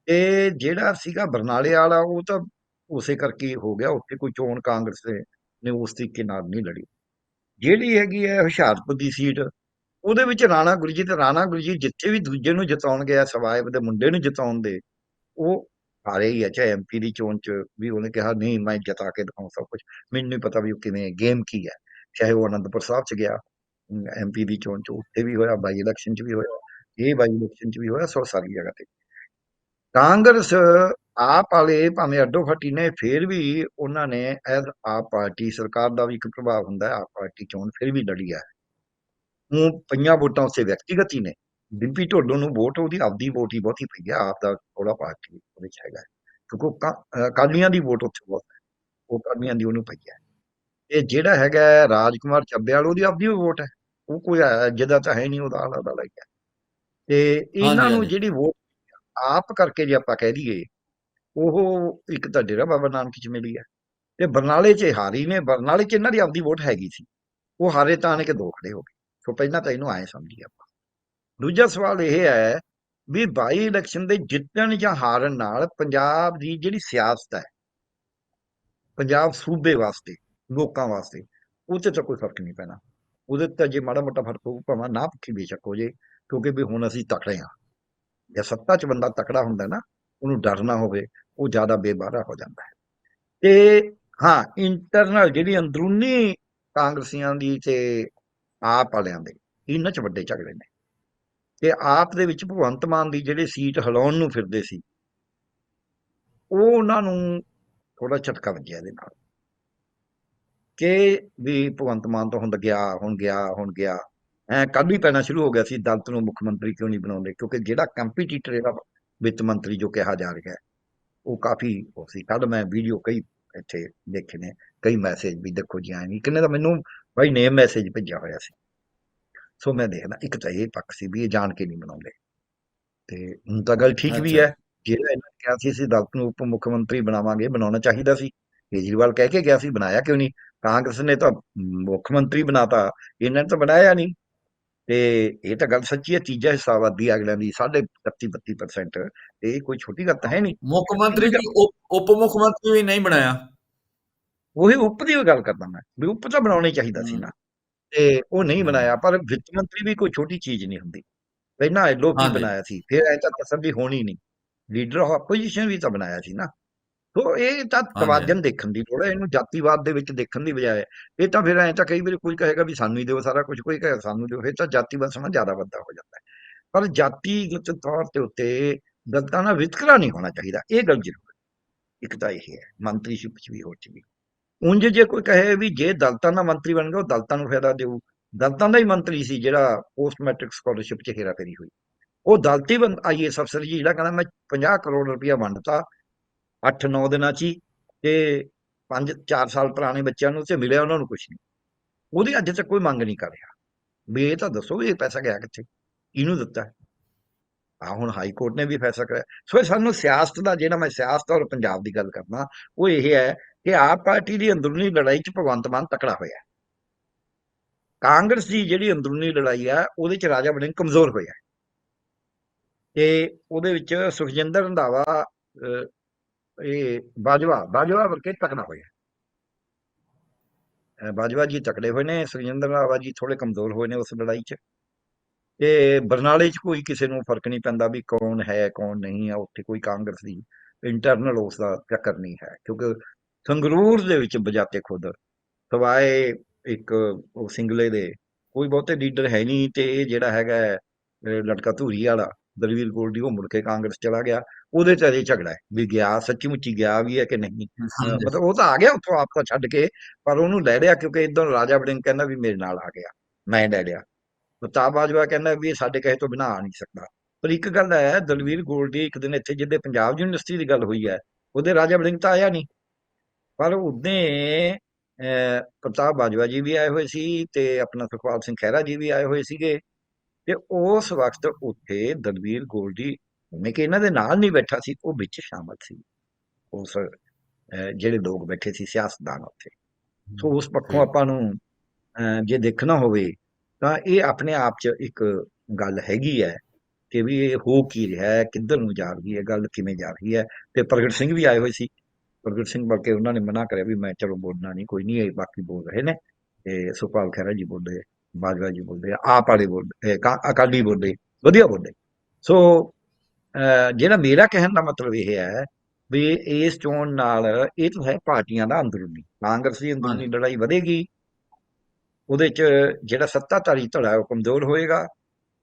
ਤੇ ਜਿਹੜਾ ਸੀਗਾ ਬਰਨਾਲੇ ਵਾਲਾ, ਉਹ ਤਾਂ ਉਸੇ ਕਰਕੇ ਹੋ ਗਿਆ, ਉੱਥੇ ਕੋਈ ਚੋਣ ਕਾਂਗਰਸ ਨੇ ਉਸ ਤਰੀਕੇ ਨਾਲ ਨਹੀਂ ਲੜੀ। ਜਿਹੜੀ ਹੈਗੀ ਹੈ ਹੁਸ਼ਿਆਰਪੁਰ ਦੀ ਸੀਟ, ਉਹਦੇ ਵਿੱਚ ਰਾਣਾ ਗੁਰਜੀਤ ਰਾਣਾ ਗੁਰਜੀਤ ਜਿੱਥੇ ਵੀ ਦੂਜੇ ਨੂੰ ਜਿਤਾਉਣ ਗਿਆ, ਸਵਾਇਬ ਦੇ ਮੁੰਡੇ ਨੂੰ ਜਿਤਾਉਣ ਦੇ, ਉਹ ਹਾਰੇ ਹੀ ਆ, ਚਾਹੇ ਐਮਪੀ ਦੀ ਚੋਣ ਚ ਵੀ ਉਹਨੇ ਕਿਹਾ, ਨਹੀਂ, ਮੈਂ ਜਿਤਾ ਕੇ ਦਿਖਾਉਂ ਸਭ ਕੁਝ ਮੈਨੂੰ ਨਹੀਂ ਪਤਾ ਵੀ ਉਹ ਕਿਵੇਂ, ਗੇਮ ਕੀ ਹੈ। ਚਾਹੇ ਉਹ ਅਨੰਦਪੁਰ ਸਾਹਿਬ ਚ ਗਿਆ ਐਮਪੀ ਦੀ ਚੋਣ ਚ ਉੱਥੇ ਵੀ ਹੋਇਆ, ਬਾਈ ਇਲੈਕਸ਼ਨ ਚ ਵੀ ਹੋਇਆ, ਇਹ ਬਾਈ ਇਲੈਕਸ਼ਨ ਚ ਵੀ ਹੋਇਆ ਸੋ ਸਾਰੀ ਜਗ੍ਹਾ ਤੇ। ਕਾਂਗਰਸ ਆਪ ਵਾਲੇ ਭਾਵੇਂ ਅੱਡੋ ਫੱਟੀ ਨੇ ਫਿਰ ਵੀ ਉਹਨਾਂ ਨੇ ਐਜ਼ ਆਪ ਪਾਰਟੀ ਸਰਕਾਰ ਦਾ ਵੀ ਇੱਕ ਪ੍ਰਭਾਵ ਹੁੰਦਾ ਹੈ ਆਪ ਪਾਰਟੀ ਚੋਣ ਫਿਰ ਵੀ ਲੜੀ ਹੈ। ਉਹ ਪਈਆਂ ਵੋਟਾਂ ਉਸੇ ਵਿਅਕਤੀਗਤ ਹੀ ਨੇ। ਡਿੰਪੀ ਢੋਡੋ ਨੂੰ ਵੋਟ ਉਹਦੀ ਆਪਦੀ ਵੋਟ ਹੀ ਬਹੁਤੀ ਪਈ ਹੈ ਆਪ ਦਾ ਥੋੜਾ ਪਾਰਟੀ ਉਹਦੇ ਚ ਹੈਗਾ। ਕਿਉਂਕਿ ਉਹ ਕਾ- ਅਹ ਅਕਾਲੀਆਂ ਦੀ ਵੋਟ ਉੱਥੇ ਬਹੁਤ ਹੈ ਉਹ ਅਕਾਲੀਆਂ ਦੀ ਉਹਨੂੰ ਪਈ ਹੈ। ਇਹ ਜਿਹੜਾ ਹੈਗਾ ਰਾਜਕੁਮਾਰ ਚੱਬੇਵਾਲ ਉਹਦੀ ਆਪਦੀ ਵੋਟ ਹੈ। ਉਹ ਕੋਈ ਜਿਹਦਾ ਤਾਂ ਹੈ ਨਹੀਂ ਉਹਦਾ ਆਲਾ ਦਾ ਹੈ। ਤੇ ਇਹਨਾਂ ਨੂੰ। ਜਿਹੜੀ ਵੋਟ ਆਪ ਕਰਕੇ ਜੇ ਆਪਾਂ ਕਹਿ ਦਈਏ, ਉਹ ਇੱਕ ਤਾਂ ਡੇਰਾ ਬਾਬਾ ਨਾਨਕ ਚ ਮਿਲੀ ਹੈ ਤੇ ਬਰਨਾਲੇ ਚ ਹਾਰੀ ਨੇ, ਬਰਨਾਲੇ ਚ ਇਹਨਾਂ ਦੀ ਆਪਦੀ ਵੋਟ ਹੈਗੀ ਸੀ। ਉਹ ਹਾਰੇ ਤਾਂ ਨੇ ਕੇ ਦੋ ਖੜੇ ਹੋ ਗਏ। ਸੋ ਪਹਿਲਾਂ ਤਾਂ ਇਹਨੂੰ ਆਏ ਸਮਝੀਏ ਆਪਾਂ। ਦੂਜਾ ਸਵਾਲ ਇਹ ਹੈ ਵੀ ਬਾਈ ਇਲੈਕਸ਼ਨ ਦੇ ਜਿੱਤਣ ਜਾਂ ਹਾਰਨ ਨਾਲ ਪੰਜਾਬ ਦੀ ਜਿਹੜੀ ਸਿਆਸਤ ਹੈ, ਪੰਜਾਬ ਸੂਬੇ ਵਾਸਤੇ, ਲੋਕਾਂ ਵਾਸਤੇ ਉਹ 'ਚ ਤਾਂ ਕੋਈ ਫ਼ਰਕ ਨਹੀਂ ਪੈਣਾ। ਉਹਦੇ ਤਾਂ ਜੇ ਮਾੜਾ ਮੋਟਾ ਫ਼ਰਕ ਹੋਊ, ਭਾਵੇਂ ਨਾ ਪੱਖੀ ਬੇਸ਼ੱਕ ਹੋ ਜੇ, ਕਿਉਂਕਿ ਵੀ ਹੁਣ ਅਸੀਂ ਤਕੜੇ ਹਾਂ। ਜਾਂ ਸੱਤਾ 'ਚ ਬੰਦਾ ਤਕੜਾ ਹੁੰਦਾ ਨਾ, ਉਹਨੂੰ ਡਰ ਨਾ ਹੋਵੇ, ਉਹ ਜ਼ਿਆਦਾ ਬੇਬਾਰਾ ਹੋ ਜਾਂਦਾ ਹੈ। ਤੇ ਹਾਂ ਇੰਟਰਨਲ ਜਿਹੜੀ ਅੰਦਰੂਨੀ ਕਾਂਗਰਸੀਆਂ ਦੀ ਤੇ ਆਪ ਵਾਲਿਆਂ ਦੇ ਇਹਨਾਂ 'ਚ ਵੱਡੇ ਝਗੜੇ ਨੇ। ਤੇ ਆਪ ਦੇ ਵਿੱਚ ਭਗਵੰਤ ਮਾਨ ਦੀ ਜਿਹੜੇ ਸੀਟ ਹਿਲਾਉਣ ਨੂੰ ਫਿਰਦੇ ਸੀ, ਉਹ ਉਹਨਾਂ ਨੂੰ ਥੋੜਾ ਝਟਕਾ ਵੱਜਿਆ ਇਹਦੇ ਨਾਲ। ਕਿ ਵੀ ਭਗਵੰਤ ਮਾਨ ਤਾਂ ਹੁਣ ਗਿਆ ਹੁਣ ਗਿਆ ਹੁਣ ਗਿਆ। ਕੱਲ ਵੀ ਪੈਣਾ ਸ਼ੁਰੂ ਹੋ ਗਿਆ ਸੀ ਦਲਤ ਨੂੰ ਮੁੱਖ ਮੰਤਰੀ ਕਿਉਂ ਨਹੀਂ ਬਣਾਉਂਦੇ? ਕਿਉਂਕਿ ਜਿਹੜਾ ਕੰਪੀਟੀਟਰ ਇਹਦਾ ਵਿੱਤ ਮੰਤਰੀ ਜੋ ਕਿਹਾ ਜਾ ਰਿਹਾ ਹੈ ਉਹ ਕਾਫੀ ਉਹ ਸੀ। ਕੱਲ ਮੈਂ ਵੀਡੀਓ ਕਈ ਇੱਥੇ ਦੇਖੇ ਨੇ ਕਈ ਮੈਸੇਜ ਵੀ ਦੇਖੋ ਜੀ ਆਏ ਨਹੀਂ। ਕਿੰਨੇ ਦਾ ਮੈਨੂੰ ਭਾਈ ਨੇਮ ਮੈਸੇਜ ਭੇਜਿਆ ਹੋਇਆ ਸੀ। ਸੋ ਮੈਂ ਦੇਖਦਾ ਇੱਕ ਤਾਂ ਇਹ ਪੱਖ ਸੀ ਵੀ ਇਹ ਜਾਣ ਕੇ ਨਹੀਂ ਬਣਾਉਂਦੇ। ਤੇ ਹੁਣ ਤਾਂ ਗੱਲ ਠੀਕ ਵੀ। ਹੈ ਜਿਹੜਾ ਇਹਨਾਂ ਨੇ ਕਿਹਾ ਸੀ ਅਸੀਂ ਦਲਤ ਨੂੰ ਉਪ ਮੁੱਖ ਮੰਤਰੀ ਬਣਾਵਾਂਗੇ ਬਣਾਉਣਾ ਚਾਹੀਦਾ ਸੀ। ਕੇਜਰੀਵਾਲ ਕਹਿ ਕੇ ਗਿਆ ਸੀ ਬਣਾਇਆ ਕਿਉਂ ਨਹੀਂ? ਕਾਂਗਰਸ ਨੇ ਤਾਂ ਮੁੱਖ ਮੰਤਰੀ ਬਣਾਤਾ ਇਹਨਾਂ ਨੇ ਤਾਂ ਬਣਾਇਆ ਨਹੀਂ। ਤੇ ਇਹ ਤਾਂ ਗੱਲ ਸੱਚੀ ਹੈ ਤੀਜਾ ਹਿੱਸਾ ਵਾਦੀ ਅਗਲਿਆਂ ਦੀ 30 32% ਤੇ ਇਹ ਕੋਈ ਛੋਟੀ ਗੱਲ ਤਾਂ ਹੈ ਨਹੀਂ ਮੁੱਖ ਮੰਤਰੀ ਵੀ ਉਪ ਮੁੱਖ ਮੰਤਰੀ ਵੀ ਨਹੀਂ ਬਣਾਇਆ ਉਹੀ ਉੱਪ ਦੀ ਗੱਲ ਕਰਦਾ ਮੈਂ ਵੀ ਉੱਪ ਤਾਂ ਬਣਾਉਣਾ ਚਾਹੀਦਾ ਸੀ। ਨਾ ਤੇ ਉਹ ਨਹੀਂ। ਬਣਾਇਆ ਪਰ ਵਿੱਤ ਮੰਤਰੀ ਵੀ ਕੋਈ ਛੋਟੀ ਚੀਜ਼ ਨਹੀਂ ਹੁੰਦੀ ਪਹਿਲਾਂ ਹਾਂਜੀ। ਬਣਾਇਆ ਸੀ ਫਿਰ ਐ ਤਾਂ ਤਸੱਲੀ ਹੋਣੀ ਨਹੀਂ ਲੀਡਰ ਆਫ ਆਪੋਜੀਸ਼ਨ ਵੀ ਤਾਂ ਬਣਾਇਆ ਸੀ ਨਾ ਸੋ ਇਹ ਤਾਂ ਤਵਾਜ਼ਨ ਦੇਖਣ ਦੀ ਥੋੜਾ ਇਹਨੂੰ ਜਾਤੀਵਾਦ ਦੇ ਵਿੱਚ ਦੇਖਣ ਦੀ ਬਜਾਏ। ਇਹ ਤਾਂ ਫਿਰ ਐ ਤਾਂ ਕਈ ਵਾਰੀ ਕੋਈ ਕਹੇਗਾ ਵੀ ਸਾਨੂੰ ਹੀ ਦਿਓ ਸਾਰਾ ਕੁਝ ਕੋਈ ਕਹੇ ਸਾਨੂੰ ਦਿਓ ਫਿਰ ਤਾਂ ਜਾਤੀਵਾਦ ਸਮਾਂ ਜ਼ਿਆਦਾ ਵੱਡਾ ਹੋ ਜਾਂਦਾ ਹੈ। ਪਰ ਜਾਤੀਗਤ ਤੌਰ ਤੇ ਉੱਤੇ ਦਲਤਾਂ ਨਾਲ ਵਿਤਕਰਾ ਨਹੀਂ ਹੋਣਾ ਚਾਹੀਦਾ ਇਹ ਗੱਲ ਜ਼ਰੂਰ ਹੈ। ਇੱਕ ਤਾਂ ਇਹ ਹੈ ਮੰਤਰੀਸ਼ਿਪ ਚ ਵੀ ਹੋ ਚ ਵੀ। ਉਂਝ ਜੇ ਕੋਈ ਕਹੇ ਵੀ ਜੇ ਦਲਤਾਂ ਦਾ ਮੰਤਰੀ ਬਣ ਗਿਆ ਉਹ ਦਲਤਾਂ ਨੂੰ ਫਾਇਦਾ ਦੇਊ। ਦਲਤਾਂ ਦਾ ਹੀ ਮੰਤਰੀ ਸੀ ਜਿਹੜਾ ਪੋਸਟ ਮੈਟ੍ਰਿਕ ਸਕਾਲਰਸ਼ਿਪ ਚ ਹੇਰਾਫੇਰੀ ਹੋਈ। ਉਹ ਦਲਤੀ ਆਈਏਐਸ ਅਫਸਰ ਜੀ ਜਿਹੜਾ ਕਹਿੰਦਾ ਮੈਂ 50 ਕਰੋੜ ਰੁਪਇਆ ਵੰਡਤਾ 8-9 ਦਿਨਾਂ ਚ ਹੀ ਤੇ 5-4 ਸਾਲ ਪੁਰਾਣੇ ਬੱਚਿਆਂ ਨੂੰ ਤੇ ਮਿਲਿਆ ਉਹਨਾਂ ਨੂੰ ਕੁਝ ਨਹੀਂ। ਉਹਦੀ ਅੱਜ ਤੱਕ ਕੋਈ ਮੰਗ ਨਹੀਂ ਕਰ ਰਿਹਾ। ਵੀ ਇਹ ਤਾਂ ਦੱਸੋ ਵੀ ਇਹ ਪੈਸਾ ਗਿਆ ਕਿੱਥੇ? ਇਹਨੂੰ ਦਿੱਤਾ। ਆ ਹੁਣ ਹਾਈ ਕੋਰਟ ਨੇ ਵੀ ਫੈਸਲਾ ਕਰਿਆ। ਸੋ ਸਾਨੂੰ ਸਿਆਸਤ ਦਾ ਜਿਹੜਾ ਮੈਂ ਸਿਆਸਤ ਔਰ ਪੰਜਾਬ ਦੀ ਗੱਲ ਕਰਨਾ ਉਹ ਇਹ ਹੈ ਕਿ ਆਪ ਪਾਰਟੀ ਦੀ ਅੰਦਰੂਨੀ ਲੜਾਈ 'ਚ ਭਗਵੰਤ ਮਾਨ ਤਕੜਾ ਹੋਇਆ। ਕਾਂਗਰਸ ਦੀ ਜਿਹੜੀ ਅੰਦਰੂਨੀ ਲੜਾਈ ਆ ਉਹਦੇ 'ਚ ਰਾਜਾ ਵੜਿੰਗ ਕਮਜ਼ੋਰ ਹੋਇਆ। ਤੇ ਉਹਦੇ ਵਿੱਚ ਸੁਖਜਿੰਦਰ ਰੰਧਾਵਾ ਅਹ, ਬਾਜਵਾ ਬਾਜਵਾ ਵਰਕੇ ਤਕੜਾ ਹੋਇਆ? ਬਾਜਵਾ ਜੀ ਤਕੜੇ ਹੋਏ ਨੇ ਸੁਖਜਿੰਦਰ ਰੰਧਾਵਾ ਜੀ ਥੋੜੇ ਕਮਜ਼ੋਰ ਹੋਏ ਨੇ ਉਸ ਲੜਾਈ 'ਚ। ਇਹ ਬਰਨਾਲੇ 'ਚ ਕੋਈ ਕਿਸੇ ਨੂੰ ਫ਼ਰਕ ਨਹੀਂ ਪੈਂਦਾ ਵੀ ਕੌਣ ਹੈ ਕੌਣ ਨਹੀਂ ਹੈ ਉੱਥੇ ਕੋਈ ਕਾਂਗਰਸ ਦੀ ਇੰਟਰਨਲ ਉਸ ਦਾ ਚੱਕਰ ਨਹੀਂ ਹੈ। ਕਿਉਂਕਿ ਸੰਗਰੂਰ ਦੇ ਵਿੱਚ ਬਜਾਤੇ ਖੁਦ ਸਵਾਏ ਇੱਕ ਉਹ ਸਿੰਗਲੇ ਦੇ ਕੋਈ ਬਹੁਤੇ ਲੀਡਰ ਹੈ ਨਹੀਂ ਤੇ ਇਹ ਜਿਹੜਾ ਹੈਗਾ ਹੈ, ਲੜਕਾ ਧੂਰੀ ਵਾਲਾ ਦਲਵੀਰ ਗੋਲਡੀ ਉਹ ਮੁੜ ਕੇ ਕਾਂਗਰਸ ਚਲਾ ਗਿਆ। ਉਹਦੇ ਚ ਅਜੇ ਝਗੜਾ ਹੈ ਵੀ ਗਿਆ ਸੱਚੀ ਮੁੱਚੀ ਗਿਆ ਵੀ ਹੈ ਕਿ ਨਹੀਂ। ਮਤਲਬ ਉਹ ਤਾਂ ਆ ਗਿਆ ਉੱਥੋਂ ਆਪਕਾ ਛੱਡ ਕੇ ਪਰ ਉਹਨੂੰ ਲੈ ਲਿਆ ਕਿਉਂਕਿ ਇਦੋਂ ਰਾਜਾ ਵੜਿੰਗ ਕਹਿੰਦਾ ਵੀ ਮੇਰੇ ਨਾਲ ਆ ਗਿਆ ਮੈਂ ਲੈ ਲਿਆ। ਪ੍ਰਤਾਪ ਬਾਜਵਾ ਕਹਿੰਦਾ ਵੀ ਇਹ ਸਾਡੇ ਕਹੇ ਤੋਂ ਬਿਨਾਂ ਆ ਨਹੀਂ ਸਕਦਾ। ਪਰ ਇੱਕ ਗੱਲ ਹੈ ਦਲਵੀਰ ਗੋਲਡੀ ਇੱਕ ਦਿਨ ਇੱਥੇ ਜਿੱਦੇ ਪੰਜਾਬ ਯੂਨੀਵਰਸਿਟੀ ਦੀ ਗੱਲ ਹੋਈ ਹੈ ਉਹਦੇ ਰਾਜਾ ਵੜਿੰਗ ਤਾਂ ਆਇਆ ਨਹੀਂ। ਪਰ ਉਹਦੇ ਅਹ, ਪ੍ਰਤਾਪ ਬਾਜਵਾ ਜੀ ਵੀ ਆਏ ਹੋਏ ਸੀ ਤੇ ਆਪਣਾ ਸੁਖਪਾਲ ਸਿੰਘ ਖਹਿਰਾ ਜੀ ਵੀ ਆਏ ਹੋਏ ਸੀਗੇ। ਤੇ ਉਸ ਵਕਤ ਉੱਥੇ ਦਲਵੀਰ ਗੋਲਡੀ ਉਹਨੇ ਕਿ ਇਹਨਾਂ ਦੇ ਨਾਲ ਨਹੀਂ ਬੈਠਾ ਸੀ ਉਹ ਵਿੱਚ ਸ਼ਾਮਲ ਸੀ। ਉਸ ਜਿਹੜੇ ਲੋਕ ਬੈਠੇ ਸੀ ਸਿਆਸਤਦਾਨ ਉੱਥੇ। ਸੋ ਉਸ ਪੱਖੋਂ ਆਪਾਂ ਨੂੰ ਜੇ ਦੇਖਣਾ ਹੋਵੇ ਤਾਂ ਇਹ ਆਪਣੇ ਆਪ 'ਚ ਇੱਕ ਗੱਲ ਹੈਗੀ ਹੈ ਕਿ ਵੀ ਇਹ ਹੋ ਕੀ ਰਿਹਾ ਹੈ ਕਿੱਧਰ ਨੂੰ ਜਾ ਰਹੀ ਹੈ ਗੱਲ ਕਿਵੇਂ ਜਾ ਰਹੀ ਹੈ। ਤੇ ਪ੍ਰਗਟ ਸਿੰਘ ਵੀ ਆਏ ਹੋਏ ਸੀ। ਪ੍ਰਗਟ ਸਿੰਘ ਬਲਕਿ ਉਹਨਾਂ ਨੇ ਮਨਾ ਕਰਿਆ ਵੀ ਮੈਂ ਚਲੋ ਬੋਲਣਾ ਨਹੀਂ ਕੋਈ ਨਹੀਂ ਇਹ ਬਾਕੀ ਬੋਲ ਰਹੇ ਨੇ। ਤੇ ਸੁਖਪਾਲ ਖਹਿਰਾ ਜੀ ਬੋਲਦੇ ਬਾਜਵਾ ਜੀ ਬੋਲਦੇ ਆਪ ਵਾਲੇ ਕਾ- ਅਕਾਲੀ ਬੋਲਦੇ ਵਧੀਆ ਬੋਲਦੇ ਸੋ ਜਿਹੜਾ ਮੇਰਾ ਕਹਿਣ ਦਾ ਮਤਲਬ ਇਹ ਹੈ ਵੀ ਇਸ ਚੋਣ ਨਾਲ ਇਹ ਤਾਂ ਹੈ ਪਾਰਟੀਆਂ ਦਾ ਅੰਦਰੂਨੀ ਕਾਂਗਰਸ ਦੀ ਅੰਦਰੂਨੀ। ਲੜਾਈ ਵਧੇਗੀ। ਉਹਦੇ ਚ ਜਿਹੜਾ ਸੱਤਾਧਾਰੀ ਧੜਾ ਉਹ ਕਮਜ਼ੋਰ ਹੋਏਗਾ।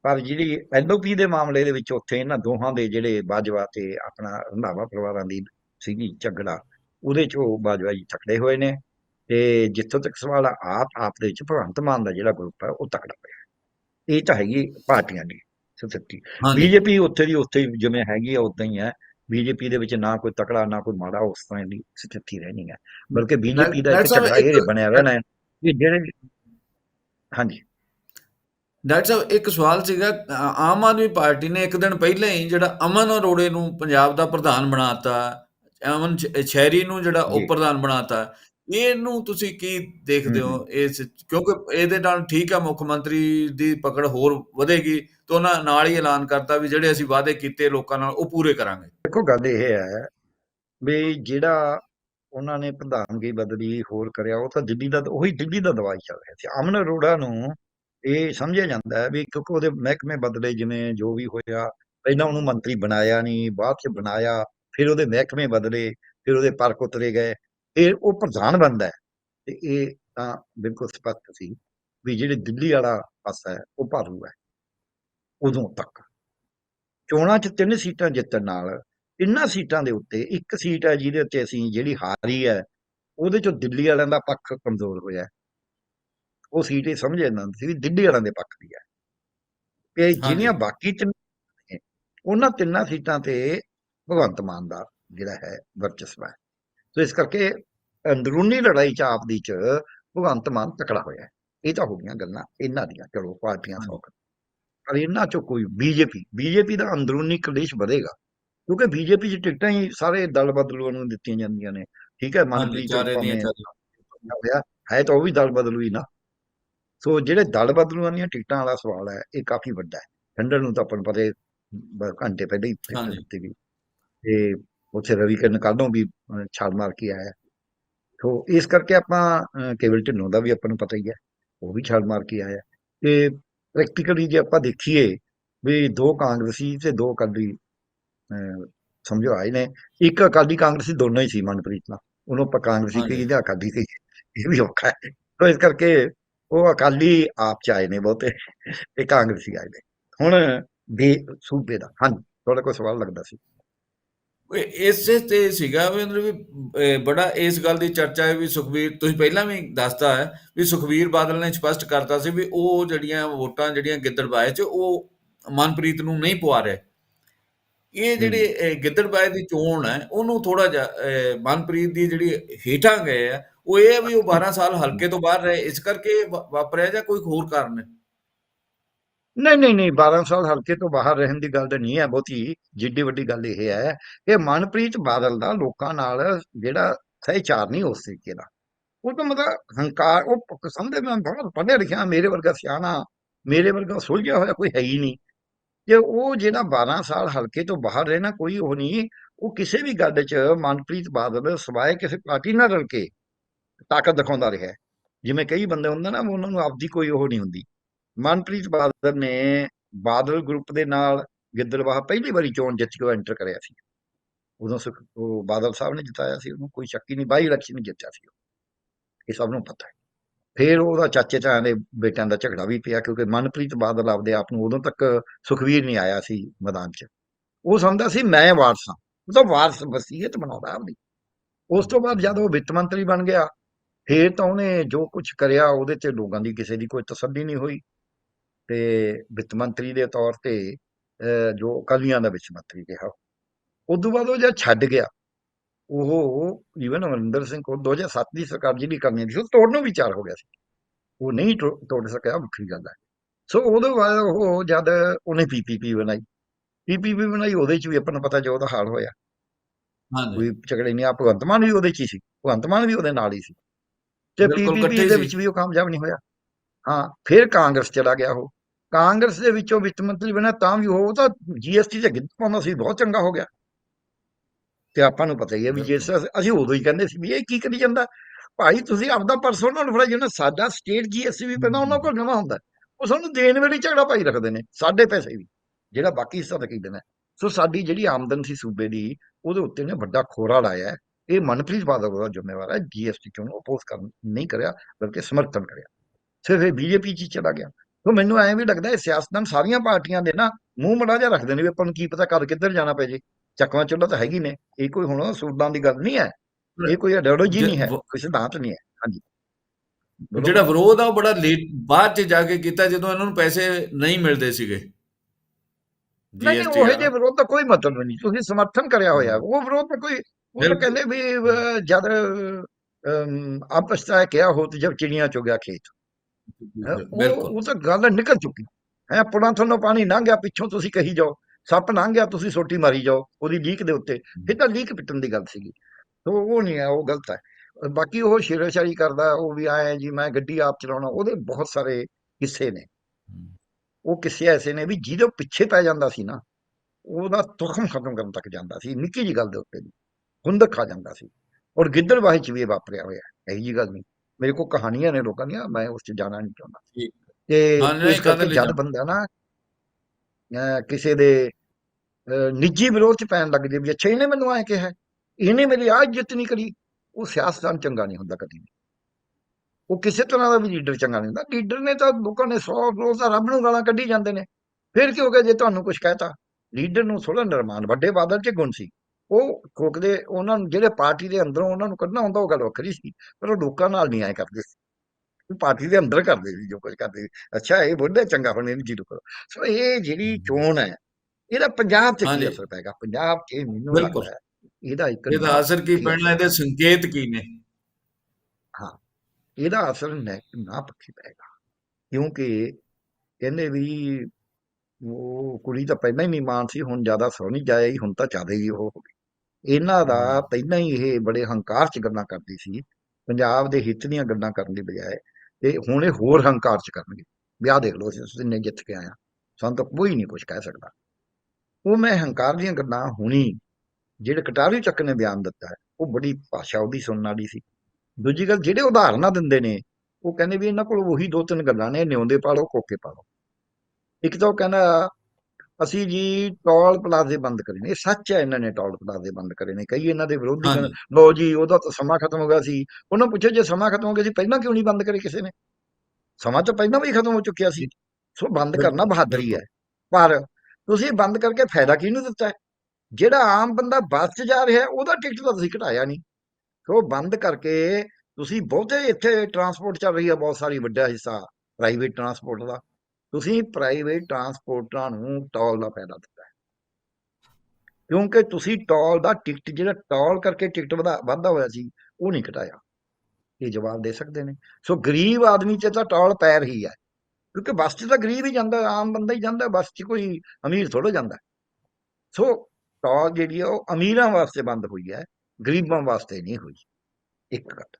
ਪਰ ਜਿਹੜੀ ਐਲਓਪੀ ਦੇ ਮਾਮਲੇ ਦੇ ਵਿੱਚ ਉੱਥੇ ਇਹਨਾਂ ਦੋਹਾਂ ਦੇ ਜਿਹੜੇ ਬਾਜਵਾ ਤੇ ਆਪਣਾ ਰੰਧਾਵਾ ਪਰਿਵਾਰਾਂ ਦੀ ਸੀਗੀ ਝਗੜਾ ਉਹਦੇ ਚ ਉਹ ਬਾਜਵਾ ਜੀ ਤਕੜੇ ਹੋਏ ਨੇ। ਤੇ ਜਿੱਥੋਂ ਤੱਕ ਸਵਾਲ ਆ ਆਪ ਆਪ ਦੇ ਵਿੱਚ ਭਗਵੰਤ ਮਾਨ ਦਾ ਜਿਹੜਾ ਗਰੁੱਪ ਹੈ ਉਹ ਤਕੜਾ ਹੋਇਆ। ਇਹ ਤਾਂ ਹੈਗੀ ਪਾਰਟੀਆਂ ਦੀ ਸਥਿਤੀ ਬੀਜੇਪੀ ਉੱਥੇ ਦੀ ਉੱਥੇ ਜਿਵੇਂ ਹੈਗੀ ਆ ਉਦਾਂ ਹੀ ਹੈ ਬੀਜੇਪੀ ਦੇ ਵਿੱਚ ਨਾ ਕੋਈ ਤਕੜਾ ਨਾ ਕੋਈ ਮਾੜਾ ਉਸ ਤਰ੍ਹਾਂ ਦੀ ਸਥਿਤੀ ਰਹਿਣੀ ਹੈ ਬਲਕਿ ਬੀਜੇਪੀ ਦਾ ਇੱਕ ਝਗੜਾ ਇਹ ਬਣਿਆ ਰਹਿਣਾ ਹੈ ਕਿ ਜਿਹੜੇ ਹਾਂਜੀ। ਡਾਕਟਰ ਸਾਹਿਬ ਇੱਕ ਸਵਾਲ ਸੀਗਾ ਆਮ ਆਦਮੀ ਪਾਰਟੀ ਨੇ ਇੱਕ ਦਿਨ ਪਹਿਲਾਂ ਹੀ ਜਿਹੜਾ ਅਮਨ ਅਰੋੜੇ ਨੂੰ ਪੰਜਾਬ ਦਾ ਪ੍ਰਧਾਨ ਬਣਾਤਾ ਅਮਨ ਸ਼ੈ- ਸ਼ੈਰੀ ਨੂੰ ਜਿਹੜਾ। ਉਪ ਪ੍ਰਧਾਨ ਬਣਾਤਾ ਇਹਨੂੰ ਤੁਸੀਂ ਕੀ ਦੇਖਦੇ ਹੋ ਇਸ ਕਿਉਂਕਿ ਇਹਦੇ ਨਾਲ ਠੀਕ ਆ ਮੁੱਖ ਮੰਤਰੀ ਦੀ ਪਕੜ ਹੋਰ ਵਧੇਗੀ ਤੇ ਉਹਨਾਂ ਨਾਲ ਹੀ ਐਲਾਨ ਕਰਤਾ ਵੀ ਜਿਹੜੇ ਅਸੀਂ ਵਾਅਦੇ ਕੀਤੇ ਲੋਕਾਂ ਨਾਲ ਉਹ ਪੂਰੇ ਕਰਾਂਗੇ। ਦੇਖੋ ਗੱਲ ਇਹ ਹੈ ਵੀ ਜਿਹੜਾ ਉਹਨਾਂ ਨੇ ਪ੍ਰਧਾਨਗੀ ਬਦਲੀ ਹੋਰ ਕਰਿਆ ਉਹ ਤਾਂ ਦਿੱਲੀ ਦਾ ਉਹੀ ਦਿੱਲੀ ਦਾ ਦਵਾਈ ਚੱਲ ਰਿਹਾ ਸੀ। ਅਮਨ ਅਰੋੜਾ ਨੂੰ ਇਹ ਸਮਝਿਆ ਜਾਂਦਾ ਹੈ ਵੀ ਕਿਉਂਕਿ ਉਹਦੇ ਮਹਿਕਮੇ ਬਦਲੇ ਜਿਵੇਂ ਜੋ ਵੀ ਹੋਇਆ ਪਹਿਲਾਂ ਉਹਨੂੰ ਮੰਤਰੀ ਬਣਾਇਆ ਨਹੀਂ ਬਾਅਦ ਚ ਬਣਾਇਆ ਫਿਰ ਉਹਦੇ ਮਹਿਕਮੇ ਬਦਲੇ ਫਿਰ ਉਹਦੇ ਪਰਕ ਉਤਰੇ ਗਏ। ਫਿਰ ਉਹ ਪ੍ਰਧਾਨ ਬਣਦਾ ਹੈ। ਤੇ ਇਹ ਤਾਂ ਬਿਲਕੁਲ ਸਪਸ਼ਟ ਸੀ ਵੀ ਜਿਹੜੇ ਦਿੱਲੀ ਵਾਲਾ ਪਾਸਾ ਹੈ ਉਹ ਭਾਰੂ ਹੈ। ਉਦੋਂ ਤੱਕ। ਚੋਣਾਂ 'ਚ ਤਿੰਨ ਸੀਟਾਂ ਜਿੱਤਣ ਨਾਲ ਤਿੰਨਾਂ ਸੀਟਾਂ ਦੇ ਉੱਤੇ ਇੱਕ ਸੀਟ ਹੈ ਜਿਹਦੇ ਉੱਤੇ ਅਸੀਂ ਜਿਹੜੀ ਹਾਰੀ ਹੈ ਉਹਦੇ 'ਚੋਂ ਦਿੱਲੀ ਵਾਲਿਆਂ ਦਾ ਪੱਖ ਕਮਜ਼ੋਰ ਹੋਇਆ। ਉਹ ਸੀਟ ਇਹ ਸਮਝ ਜਾਂਦਾ ਸੀ ਵੀ ਦਿੱਲੀ ਵਾਲਿਆਂ ਦੇ ਪੱਖ ਦੀ ਹੈ। ਤੇ ਜਿਹੜੀਆਂ ਬਾਕੀ ਤਿੰਨ ਉਹਨਾਂ ਤਿੰਨਾਂ ਸੀਟਾਂ ਤੇ ਭਗਵੰਤ ਮਾਨ ਦਾ ਜਿਹੜਾ ਹੈ ਵਰਚਸਵਾ ਹੈ। ਸੋ ਇਸ ਕਰਕੇ ਅੰਦਰੂਨੀ ਲੜਾਈ ਚ ਆਪ ਦੀ ਚ ਭਗਵੰਤ ਮਾਨ ਤਕੜਾ ਹੋਇਆ। ਇਹ ਤਾਂ ਹੋ ਗਈਆਂ ਗੱਲਾਂ ਇਹਨਾਂ ਦੀਆਂ ਚਲੋ ਪਾਰਟੀਆਂ। ਸੌਕ ਪਰ ਇਹਨਾਂ ਚੋਂ ਕੋਈ ਬੀਜੇਪੀ ਬੀਜੇਪੀ ਦਾ ਅੰਦਰੂਨੀ ਕਲੇਸ਼ ਵਧੇਗਾ ਕਿਉਂਕਿ ਬੀਜੇਪੀ ਚ ਟਿਕਟਾਂ ਹੀ ਸਾਰੇ ਦਲ ਬਦਲੂਆਂ ਨੂੰ ਦਿੱਤੀਆਂ ਜਾਂਦੀਆਂ ਨੇ ਠੀਕ ਹੈ ਮਨਪ੍ਰੀਤ ਚਾਰੇ ਦੀਆਂ ਹੋਇਆ ਹੈ ਤਾਂ ਉਹ ਵੀ ਦਲ ਬਦਲੂ ਹੀ ਨਾ ਸੋ ਜਿਹੜੇ ਦਲ ਬਦਲੂਆਂ ਦੀਆਂ ਟਿਕਟਾਂ ਵਾਲਾ ਸਵਾਲ ਹੈ ਇਹ ਕਾਫੀ ਵੱਡਾ ਹੈ ਠੰਡਰ ਨੂੰ ਤਾਂ ਆਪਾਂ ਨੂੰ ਪਤਾ ਘੰਟੇ ਪਹਿਲਾਂ ਹੀ। ਦਿੱਤੀ ਗਈ ਤੇ ਉੱਥੇ ਰਵੀ ਕਿਰਨ ਕਾਢੋਂ ਵੀ ਛਾਲ ਮਾਰ ਕੇ ਆਇਆ। ਸੋ ਇਸ ਕਰਕੇ ਆਪਾਂ ਕੇਵਲ ਢਿੱਲੋਂ ਦਾ ਵੀ ਆਪਾਂ ਨੂੰ ਪਤਾ ਹੀ ਹੈ ਉਹ ਵੀ ਛਾਲ ਮਾਰ ਕੇ ਆਇਆ। ਤੇ ਪ੍ਰੈਕਟੀਕਲੀ ਜੇ ਆਪਾਂ ਦੇਖੀਏ ਵੀ ਦੋ ਕਾਂਗਰਸੀ ਤੇ ਦੋ ਅਕਾਲੀ ਸਮਝੋ ਆਏ ਨੇ ਇੱਕ ਅਕਾਲੀ ਕਾਂਗਰਸੀ ਦੋਨੋਂ ਹੀ ਸੀ ਮਨਪ੍ਰੀਤ ਨਾਲ ਉਹਨੂੰ ਆਪਾਂ ਕਾਂਗਰਸੀ। ਕਹੀ ਜਾਂ ਅਕਾਲੀ ਕਹੀ ਇਹ ਵੀ ਔਖਾ ਹੈ। ਸੋ ਇਸ ਕਰਕੇ ਉਹ ਅਕਾਲੀ ਆਪ ਚ ਆਏ ਨੇ ਬਹੁਤੇ ਤੇ ਕਾਂਗਰਸੀ ਆਏ ਨੇ। ਹੁਣ ਦੇ ਸੂਬੇ ਦਾ ਹਾਂਜੀ ਤੁਹਾਡਾ ਕੋਈ ਸਵਾਲ ਲੱਗਦਾ ਸੀ? ਇਸੇ ਤੇ ਸੀਗਾ ਵੀ ਮਤਲਬ ਵੀ ਬੜਾ ਇਸ ਗੱਲ ਦੀ ਚਰਚਾ ਹੈ ਵੀ ਸੁਖਬੀਰ ਤੁਸੀਂ ਪਹਿਲਾਂ ਵੀ ਦੱਸਦਾ ਹੈ ਵੀ ਸੁਖਬੀਰ ਬਾਦਲ ਨੇ ਸਪਸ਼ਟ ਕਰਤਾ ਸੀ ਵੀ ਉਹ ਜਿਹੜੀਆਂ ਵੋਟਾਂ ਜਿਹੜੀਆਂ ਗਿੱਦੜਬਾਏ 'ਚ ਉਹ ਮਨਪ੍ਰੀਤ ਨੂੰ ਨਹੀਂ ਪਵਾ ਰਹੇ। ਇਹ ਜਿਹੜੇ ਗਿੱਦੜਬਾਏ ਦੀ ਚੋਣ ਹੈ ਉਹਨੂੰ ਥੋੜਾ ਜਿਹਾ ਮਨਪ੍ਰੀਤ ਦੀ ਜਿਹੜੀ ਹੇਠਾਂ ਗਏ ਆ ਉਹ ਇਹ ਵੀ ਉਹ 12 ਸਾਲ ਹਲਕੇ ਤੋਂ ਬਾਹਰ ਰਹੇ ਇਸ ਕਰਕੇ ਵਾਪਰਿਆ ਜਾਂ ਕੋਈ ਹੋਰ ਕਾਰਨ ਹੈ? ਨਹੀਂ ਨਹੀਂ ਨਹੀਂ 12 ਸਾਲ ਹਲਕੇ ਤੋਂ ਬਾਹਰ ਰਹਿਣ ਦੀ ਗੱਲ ਤਾਂ ਨਹੀਂ ਹੈ ਬਹੁਤੀ। ਜਿੱਡੀ ਵੱਡੀ ਗੱਲ ਇਹ ਹੈ ਕਿ ਮਨਪ੍ਰੀਤ ਬਾਦਲ ਦਾ ਲੋਕਾਂ ਨਾਲ ਜਿਹੜਾ ਸਹਿਚਾਰ ਨਹੀਂ ਉਸ ਤਰੀਕੇ ਦਾ। ਉਹ ਤਾਂ ਮਤਲਬ ਹੰਕਾਰ, ਉਹ ਪ- ਸਮਝਦੇ ਮੈਂ ਬਹੁਤ ਪੜ੍ਹਿਆ ਲਿਖਿਆ ਮੇਰੇ ਵਰਗਾ ਸਿਆਣਾ, ਮੇਰੇ ਵਰਗਾ ਸੁਲਝਿਆ ਹੋਇਆ ਕੋਈ ਹੈ ਹੀ ਨਹੀਂ। ਜੇ ਉਹ ਜਿਹੜਾ 12 ਸਾਲ ਹਲਕੇ ਤੋਂ ਬਾਹਰ ਰਹਿਣਾ ਕੋਈ ਉਹ ਨਹੀਂ, ਉਹ ਕਿਸੇ ਵੀ ਗੱਲ 'ਚ ਮਨਪ੍ਰੀਤ ਬਾਦਲ ਸਵਾਏ ਕਿਸੇ ਪਾਰਟੀ ਨਾਲ ਰਲ ਕੇ ਤਾਕਤ ਦਿਖਾਉਂਦਾ ਰਿਹਾ ਜਿਵੇਂ ਕਈ ਬੰਦੇ ਹੁੰਦੇ ਨਾ ਉਹਨਾਂ ਨੂੰ ਆਪਦੀ ਕੋਈ ਉਹ ਨਹੀਂ ਹੁੰਦੀ। ਮਨਪ੍ਰੀਤ ਬਾਦਲ ਨੇ ਬਾਦਲ ਗਰੁੱਪ ਦੇ ਨਾਲ ਗਿੱਦੜਬਾਹਾ ਪਹਿਲੀ ਵਾਰੀ ਚੋਣ ਜਿੱਤ ਕੇ ਐਂਟਰ ਕਰਿਆ ਸੀ। ਉਦੋਂ ਸੁਖ, ਉਹ ਬਾਦਲ ਸਾਹਿਬ ਨੇ ਜਿਤਾਇਆ ਸੀ, ਉਹਨੂੰ ਕੋਈ ਸ਼ੱਕ ਹੀ ਨਹੀਂ, ਬਾਈ ਇਲੈਕਸ਼ਨ ਜਿੱਤਿਆ ਸੀ ਉਹ। ਇਹ ਸਭ ਨੂੰ ਪਤਾ ਹੈ। ਫਿਰ ਉਹਦਾ ਚਾਚੇ ਤਾਇਆਂ ਦੇ ਬੇਟਿਆਂ ਦਾ ਝਗੜਾ ਵੀ ਪਿਆ, ਕਿਉਂਕਿ ਮਨਪ੍ਰੀਤ ਬਾਦਲ ਆਪਦੇ ਆਪ ਨੂੰ ਉਦੋਂ ਤੱਕ ਸੁਖਵੀਰ ਨਹੀਂ ਆਇਆ ਸੀ ਮੈਦਾਨ 'ਚ। ਉਹ ਸਮਝਦਾ ਸੀ, ਮੈਂ ਵਾਰਸਾਂ ਉਹ ਤਾਂ ਵਾਰਸ ਵਸੀਅਤ ਬਣਾਉਂਦਾ ਆਪਦੀ ਉਸ ਤੋਂ ਬਾਅਦ ਜਦ ਉਹ ਵਿੱਤ ਮੰਤਰੀ ਬਣ ਗਿਆ, ਫੇਰ ਤਾਂ ਉਹਨੇ ਜੋ ਕੁਝ ਕਰਿਆ, ਉਹਦੇ ਤੇ ਲੋਕਾਂ ਦੀ ਕਿਸੇ ਦੀ ਕੋਈ ਤਸੱਲੀ ਨਹੀਂ ਹੋਈ। ਤੇ ਵਿੱਤ ਮੰਤਰੀ ਦੇ ਤੌਰ ਤੇ ਜੋ ਅਕਾਲੀਆਂ ਦਾ ਵਿੱਚ ਮੰਤਰੀ ਰਿਹਾ ਉਦੋਂ ਬਾਅਦ ਉਹ ਜਦ ਛੱਡ ਗਿਆ ਉਹ ਈਵਨ ਅਮਰਿੰਦਰ ਸਿੰਘ ਕੋਲ 2007 ਦੀ ਸਰਕਾਰ ਜਿਹੜੀ ਕਰਨੀ ਸੀ ਉਹ ਤੋੜਨ ਨੂੰ ਵਿਚਾਰ ਹੋ ਗਿਆ ਸੀ। ਉਹ ਨਹੀਂ ਤੋੜ ਸਕਿਆ ਵੱਖਰੀ ਗੱਲ ਹੈ। ਸੋ ਉਹਦੇ ਬਾਅਦ ਉਹ ਜਦ ਉਹਨੇ ਪੀਪੀਪੀ ਬਣਾਈ ਪੀਪੀਪੀ ਬਣਾਈ ਉਹਦੇ ਚ ਵੀ ਆਪਾਂ ਨੂੰ ਪਤਾ ਜੋ ਉਹਦਾ ਹਾਲ ਹੋਇਆ। ਹਾਂਜੀ। ਕੋਈ ਝਗੜੇ ਨਹੀਂ ਆ ਭਗਵੰਤ ਮਾਨ ਵੀ ਉਹਦੇ ਚ ਹੀ ਸੀ ਭਗਵੰਤ ਮਾਨ ਵੀ ਉਹਦੇ ਨਾਲ ਹੀ ਸੀ। ਤੇ ਪੀਪੀਪੀ ਦੇ। ਵਿੱਚ ਵੀ ਉਹ ਕਾਮਯਾਬ ਨਹੀਂ ਹੋਇਆ। ਹਾਂ ਫਿਰ ਕਾਂਗਰਸ ਚਲਾ ਗਿਆ ਉਹ। ਕਾਂਗਰਸ ਦੇ ਵਿੱਚੋਂ ਵਿੱਤ ਮੰਤਰੀ ਬਣਿਆ ਤਾਂ ਵੀ ਉਹ ਤਾਂ ਜੀਐਸਟੀ ਤੇ ਗਿੱਧ ਪਾਉਂਦਾ ਸੀ, ਬਹੁਤ ਚੰਗਾ ਹੋ ਗਿਆ। ਤੇ ਆਪਾਂ ਨੂੰ ਪਤਾ ਹੀ ਹੈ ਵੀ ਜਿਸ ਅਸੀਂ ਉਦੋਂ ਹੀ ਕਹਿੰਦੇ ਸੀ ਵੀ ਇਹ ਕੀ ਕਰੀ ਜਾਂਦਾ? ਭਾਈ ਤੁਸੀਂ ਆਪਦਾ ਪਰਸੋਂ ਫੜਾ ਜਿਹੜਾ ਸਾਡਾ ਸਟੇਟ ਜੀਐਸਟੀ ਵੀ ਪੈਂਦਾ, ਉਹਨਾਂ ਕੋਲ ਨਵਾਂ ਹੁੰਦਾ। ਉਹ ਸਾਨੂੰ ਦੇਣ ਵੇਲੇ ਝਗੜਾ ਪਾਈ ਰੱਖਦੇ ਨੇ, ਸਾਡੇ ਪੈਸੇ ਵੀ, ਜਿਹੜਾ ਬਾਕੀ ਹਿੱਸਾ ਤਾਂ ਕੀ ਦੇਣਾ? ਸੋ ਸਾਡੀ ਜਿਹੜੀ ਆਮਦਨ ਸੀ ਸੂਬੇ ਦੀ, ਉਹਦੇ ਉੱਤੇ ਨੇ ਵੱਡਾ ਖੋਰਾ ਲਾਇਆ। ਇਹ ਮਨਪ੍ਰੀਤ ਬਾਦਲ ਦਾ ਜ਼ਿੰਮੇਵਾਰ ਹੈ ਜੀਐਸਟੀ ਕਿਉਂ ਅਪੋਜ਼ ਕਰਨ ਨਹੀਂ ਕਰਿਆ, ਬਲਕਿ ਸਮਰਥਨ ਕਰਿਆ। ਸਿਰਫ ਇਹ ਬੀਜੇਪੀ ਚ ਹੀ ਚਲਾ ਗਿਆ। ਸੋ ਮੈਨੂੰ ਐਂ ਵੀ ਲੱਗਦਾ ਇਹ ਸਿਆਸਤਦਾਨ ਸਾਰੀਆਂ ਪਾਰਟੀਆਂ ਦੇ ਨਾ ਮੂੰਹ ਮੜਾ ਜਾ ਰੱਖਦੇ ਨੇ ਵੀ ਆਪਾਂ ਨੂੰ ਕੀ ਪਤਾ ਕਦ ਕਿੱਧਰ ਜਾਣਾ ਪੈ ਜੇ। ਚੱਕਵਾਂ ਚੁੱਲਾ ਤਾਂ ਹੈਗੀ ਨੇ। ਇਹ ਕੋਈ ਹੁਣ ਸੂਦਾਂ ਦੀ ਗੱਲ ਨਹੀਂ ਹੈ। ਇਹ ਕੋਈ ਆਈਡੀਓਲੋਜੀ ਜੇ ਨਹੀਂ ਹੈ। ਕੋਈ ਸਿਧਾਂਤ ਨਹੀਂ ਹੈ। ਹਾਂਜੀ। ਜਿਹੜਾ ਵਿਰੋਧ ਆ ਉਹ ਬੜਾ ਲੇਟ ਬਾਅਦ ਚ ਜਾ ਕੇ ਕੀਤਾ ਜਦੋਂ ਇਹਨਾਂ ਨੂੰ ਪੈਸੇ ਨਹੀਂ ਮਿਲਦੇ ਸੀਗੇ। ਨਹੀਂ ਉਹ। ਜਿਹੇ ਵਿਰੋਧ ਦਾ ਕੋਈ ਮਤਲਬ ਨਹੀਂ। ਤੁਸੀਂ ਸਮਰਥਨ ਕਰਿਆ ਹੋਇਆ। ਉਹ ਵਿਰੋਧ ਤਾਂ ਕੋਈ ਉਹ। ਕਹਿੰਦੇ ਵੀ ਜਦ ਆਪਸ ਦਾ ਕਿਹਾ ਹੋ ਤੇ ਜਬ ਚਿੜੀਆਂ ਚੋ ਗਿਆ ਖੇਤ। ਹੈਂ, ਉਹ ਤਾਂ ਗੱਲ ਨਿਕਲ ਚੁੱਕੀ। ਹੈ ਪੁਣਾ ਤੁਹਾਨੂੰ ਪਾਣੀ ਲੰਘ ਗਿਆ ਪਿੱਛੋਂ ਤੁਸੀਂ ਕਹੀ ਜਾਓ। ਸੱਪ ਲੰਘ ਗਿਆ ਤੁਸੀਂ ਸੋਟੀ ਮਾਰੀ ਜਾਓ ਉਹਦੀ ਲੀਕ ਦੇ ਉੱਤੇ। ਇਹ ਤਾਂ ਲੀਕ ਪਿੱਟਣ ਦੀ ਗੱਲ ਸੀਗੀ। ਤੋ ਉਹ ਨਹੀਂ ਹੈ ਉਹ ਗਲਤ ਹੈ। ਬਾਕੀ ਉਹ ਸ਼ੇਰਸ਼ਾਰੀ ਕਰਦਾ ਉਹ ਵੀ ਆਇਆ ਜੀ ਮੈਂ ਗੱਡੀ ਆਪ ਚਲਾਉਣਾ ਉਹਦੇ ਬਹੁਤ ਸਾਰੇ ਕਿੱਸੇ ਨੇ। ਉਹ ਕਿਸੇ ਐਸੇ ਨੇ ਵੀ ਜਿਹਦੇ ਪਿੱਛੇ ਪੈ ਜਾਂਦਾ ਸੀ ਨਾ ਉਹਦਾ ਤੁਖਮ ਖਤਮ ਕਰਨ ਤੱਕ ਜਾਂਦਾ ਸੀ ਨਿੱਕੀ ਜੀ ਗੱਲ ਦੇ ਉੱਤੇ ਹੁੰਦਕ ਖਾ ਜਾਂਦਾ ਸੀ। ਔਰ ਗਿੱਦੜਬਾਹੀ ਚ ਵੀ ਵਾਪਰਿਆ ਹੋਇਆ ਇਹੀ ਜੀ ਗੱਲ ਨਹੀਂ। ਮੇਰੇ ਕੋਲ ਕਹਾਣੀਆਂ ਨੇ ਲੋਕਾਂ ਦੀਆਂ ਮੈਂ ਉਸ ਚ ਜਾਣਾ ਨਹੀਂ ਚਾਹੁੰਦਾ। ਠੀਕ। ਤੇ ਇਸ ਕਰਕੇ ਜਦ? ਬੰਦਾ ਨਾ ਕਿਸੇ ਦੇ ਨਿੱਜੀ ਵਿਰੋਧ ਚ ਪੈਣ ਲੱਗ ਜੇ ਵੀ ਅੱਛਾ ਇਹਨੇ ਮੈਨੂੰ ਐ ਕਿਹਾ ਇਹਨੇ ਮੇਰੀ ਆਹ ਇੱਜ਼ਤ ਨਹੀਂ ਕਰੀ ਉਹ ਸਿਆਸਤਦਾਨ ਚੰਗਾ ਨਹੀਂ ਹੁੰਦਾ ਕਦੀ ਉਹ ਕਿਸੇ ਤਰ੍ਹਾਂ ਦਾ ਵੀ ਲੀਡਰ ਚੰਗਾ ਨਹੀਂ ਹੁੰਦਾ। ਲੀਡਰ ਨੇ ਤਾਂ ਲੋਕਾਂ ਨੇ ਸੌ ਰੋਜ਼ ਤਾਂ ਰੱਬ ਨੂੰ ਗਾਲਾਂ ਕੱਢੀ ਜਾਂਦੇ ਨੇ। ਫਿਰ ਕੀ ਹੋ ਗਿਆ ਜੇ ਤੁਹਾਨੂੰ ਕੁਝ ਕਹਿਤਾ? ਲੀਡਰ ਨੂੰ ਥੋੜਾ ਨਿਰਮਾਨ ਵੱਡੇ ਬਾਦਲ ਚ ਗੁਣ ਸੀ। ਉਹ ਠੋਕਦੇ ਉਹਨਾਂ ਨੂੰ ਜਿਹੜੇ ਪਾਰਟੀ ਦੇ ਅੰਦਰੋਂ ਉਹਨਾਂ ਨੂੰ ਕੱਢਣਾ ਹੁੰਦਾ ਉਹ ਗੱਲ ਵੱਖਰੀ ਸੀ ਪਰ ਉਹ ਲੋਕਾਂ ਨਾਲ ਨਹੀਂ ਆਏ ਕਰਦੇ ਸੀ। ਉਹ ਪਾਰਟੀ ਦੇ ਅੰਦਰ ਕਰਦੇ ਸੀ ਜੋ ਕੁਝ ਕਰਦੇ ਸੀ। ਅੱਛਾ ਇਹ ਬੁੱਢੇ ਚੰਗਾ ਹੁਣ ਇਹਨੂੰ ਜੀਰੋ ਕਰੋ। ਸੋ ਇਹ ਜਿਹੜੀ ਚੋਣ ਹੈ ਇਹਦਾ ਪੰਜਾਬ 'ਚ ਕੀ। ਅਸਰ ਪੈਗਾ ਪੰਜਾਬ ਇਹ ਮੈਨੂੰ ਬਿਲਕੁਲ। ਲੱਗਦਾ ਹੈ ਇਹਦਾ ਇੱਕ ਇਹਦਾ ਅਸਰ ਕੀ ਪੈਣਾ ਇਹਦੇ ਸੰਕੇਤ ਕੀ ਨੇ? ਇਹਦਾ ਅਸਰ ਨਾ ਪੱਖੀ ਪਏਗਾ। ਕਿਉਂਕਿ ਕਹਿੰਦੇ ਵੀ ਉਹ ਕੁੜੀ ਤਾਂ ਪਹਿਲਾਂ ਹੀ ਨਹੀਂ ਮਾਨ ਸੀ ਹੁਣ ਜ਼ਿਆਦਾ ਸੋਹਣੀ ਜਾਈ ਹੁਣ ਤਾਂ ਜ਼ਿਆਦਾ ਹੀ ਉਹ ਹੋ ਗਈ। ਇਹਨਾਂ ਦਾ ਪਹਿਲਾਂ ਹੀ ਇਹ ਬੜੇ ਹੰਕਾਰ ਚ ਗੱਲਾਂ ਕਰਦੀ ਸੀ ਪੰਜਾਬ ਦੇ ਹਿੱਤ ਦੀਆਂ ਗੱਲਾਂ ਕਰਨ ਦੀ ਬਜਾਏ ਤੇ ਹੁਣ ਇਹ ਹੋਰ ਹੰਕਾਰ ਚ ਕਰਨਗੇ। ਵਿਆਹ ਦੇਖ ਲਓ ਅਸੀਂ ਤਿੰਨੇ ਜਿੱਤ ਕੇ ਆਇਆ ਸਾਨੂੰ ਤਾਂ ਕੋਈ ਨਹੀਂ ਕੁਝ ਕਹਿ ਸਕਦਾ। ਉਹ ਮੈਂ ਹੰਕਾਰ ਦੀਆਂ ਗੱਲਾਂ ਹੁਣੀ ਜਿਹੜੇ ਕਟਾਰੀ ਚੱਕ ਨੇ ਬਿਆਨ ਦਿੱਤਾ ਹੈ ਉਹ ਬੜੀ ਭਾਸ਼ਾ ਉਹਦੀ ਸੁਣਨ ਵਾਲੀ ਸੀ। ਦੂਜੀ ਗੱਲ ਜਿਹੜੇ ਉਦਾਹਰਨਾਂ ਦਿੰਦੇ ਨੇ ਉਹ ਕਹਿੰਦੇ ਵੀ ਇਹਨਾਂ ਕੋਲ ਉਹੀ ਦੋ ਤਿੰਨ ਗੱਲਾਂ ਨੇ ਨਿਉਂਦੇ ਪਾਲੋ ਕੋਕੇ ਪਾਲੋ। ਇੱਕ ਤਾਂ ਉਹ ਕਹਿੰਦਾ ਅਸੀਂ ਜੀ ਟੋਲ ਪਲਾਜ਼ੇ ਬੰਦ ਕਰੇ ਨੇ ਇਹ ਸੱਚ ਹੈ ਇਹਨਾਂ ਨੇ ਟੋਲ ਪਲਾਜ਼ੇ ਬੰਦ ਕਰੇ ਨੇ ਕਈ ਇਹਨਾਂ ਦੇ ਵਿਰੋਧੀ ਲੋ ਜੀ ਉਹਦਾ ਤਾਂ ਸਮਾਂ ਖਤਮ ਹੋ ਗਿਆ ਸੀ। ਉਹਨਾਂ ਪੁੱਛਿਆ ਜੇ ਸਮਾਂ ਖਤਮ ਹੋ ਗਿਆ ਸੀ ਪਹਿਲਾਂ ਕਿਉਂ ਨਹੀਂ ਬੰਦ ਕਰੇ ਕਿਸੇ ਨੇ? ਸਮਾਂ ਤਾਂ ਪਹਿਲਾਂ ਵੀ ਖਤਮ ਹੋ ਚੁੱਕਿਆ ਸੀ। ਸੋ ਬੰਦ ਕਰਨਾ ਬਹਾਦਰੀ ਹੈ। ਪਰ ਤੁਸੀਂ ਬੰਦ ਕਰਕੇ ਫਾਇਦਾ ਕਿਹਨੂੰ ਦਿੱਤਾ ਹੈ? ਜਿਹੜਾ ਆਮ ਬੰਦਾ ਬੱਸ 'ਚ ਜਾ ਰਿਹਾ ਉਹਦਾ ਟਿਕਟ ਤਾਂ ਤੁਸੀਂ ਘਟਾਇਆ ਨਹੀਂ। ਸੋ ਬੰਦ ਕਰਕੇ ਤੁਸੀਂ ਬਹੁਤੇ ਇੱਥੇ ਟਰਾਂਸਪੋਰਟ ਚੱਲ ਰਹੀ ਹੈ ਬਹੁਤ ਸਾਰੀ ਵੱਡਾ ਹਿੱਸਾ ਪ੍ਰਾਈਵੇਟ ਟਰਾਂਸਪੋਰਟ ਦਾ। ਤੁਸੀਂ ਪ੍ਰਾਈਵੇਟ ਟਰਾਂਸਪੋਰਟਰਾਂ ਨੂੰ ਟੋਲ ਦਾ ਫਾਇਦਾ ਦਿੱਤਾ ਹੈ। ਕਿਉਂਕਿ ਤੁਸੀਂ ਟੋਲ ਦਾ ਟਿਕਟ ਜਿਹੜਾ ਟੋਲ ਕਰਕੇ ਟਿਕਟ ਵਧਾ ਵਾਧਾ ਹੋਇਆ ਸੀ, ਉਹ ਨਹੀਂ ਘਟਾਇਆ। ਇਹ ਜਵਾਬ ਦੇ ਸਕਦੇ ਨੇ। ਸੋ ਗਰੀਬ ਆਦਮੀ 'ਚ ਤਾਂ ਟੋਲ ਪੈ ਰਹੀ ਹੈ। ਕਿਉਂਕਿ ਬੱਸ 'ਚ ਤਾਂ ਗਰੀਬ ਹੀ ਜਾਂਦਾ, ਆਮ ਬੰਦਾ ਹੀ ਜਾਂਦਾ, ਬੱਸ 'ਚ ਕੋਈ ਅਮੀਰ ਥੋੜਾ ਜਾਂਦਾ। ਸੋ ਟੋਲ ਜਿਹੜੀ ਆ, ਉਹ ਅਮੀਰਾਂ ਵਾਸਤੇ ਬੰਦ ਹੋਈ ਹੈ, ਗਰੀਬਾਂ ਵਾਸਤੇ ਨਹੀਂ ਹੋਈ। ਇੱਕ ਗੱਲ,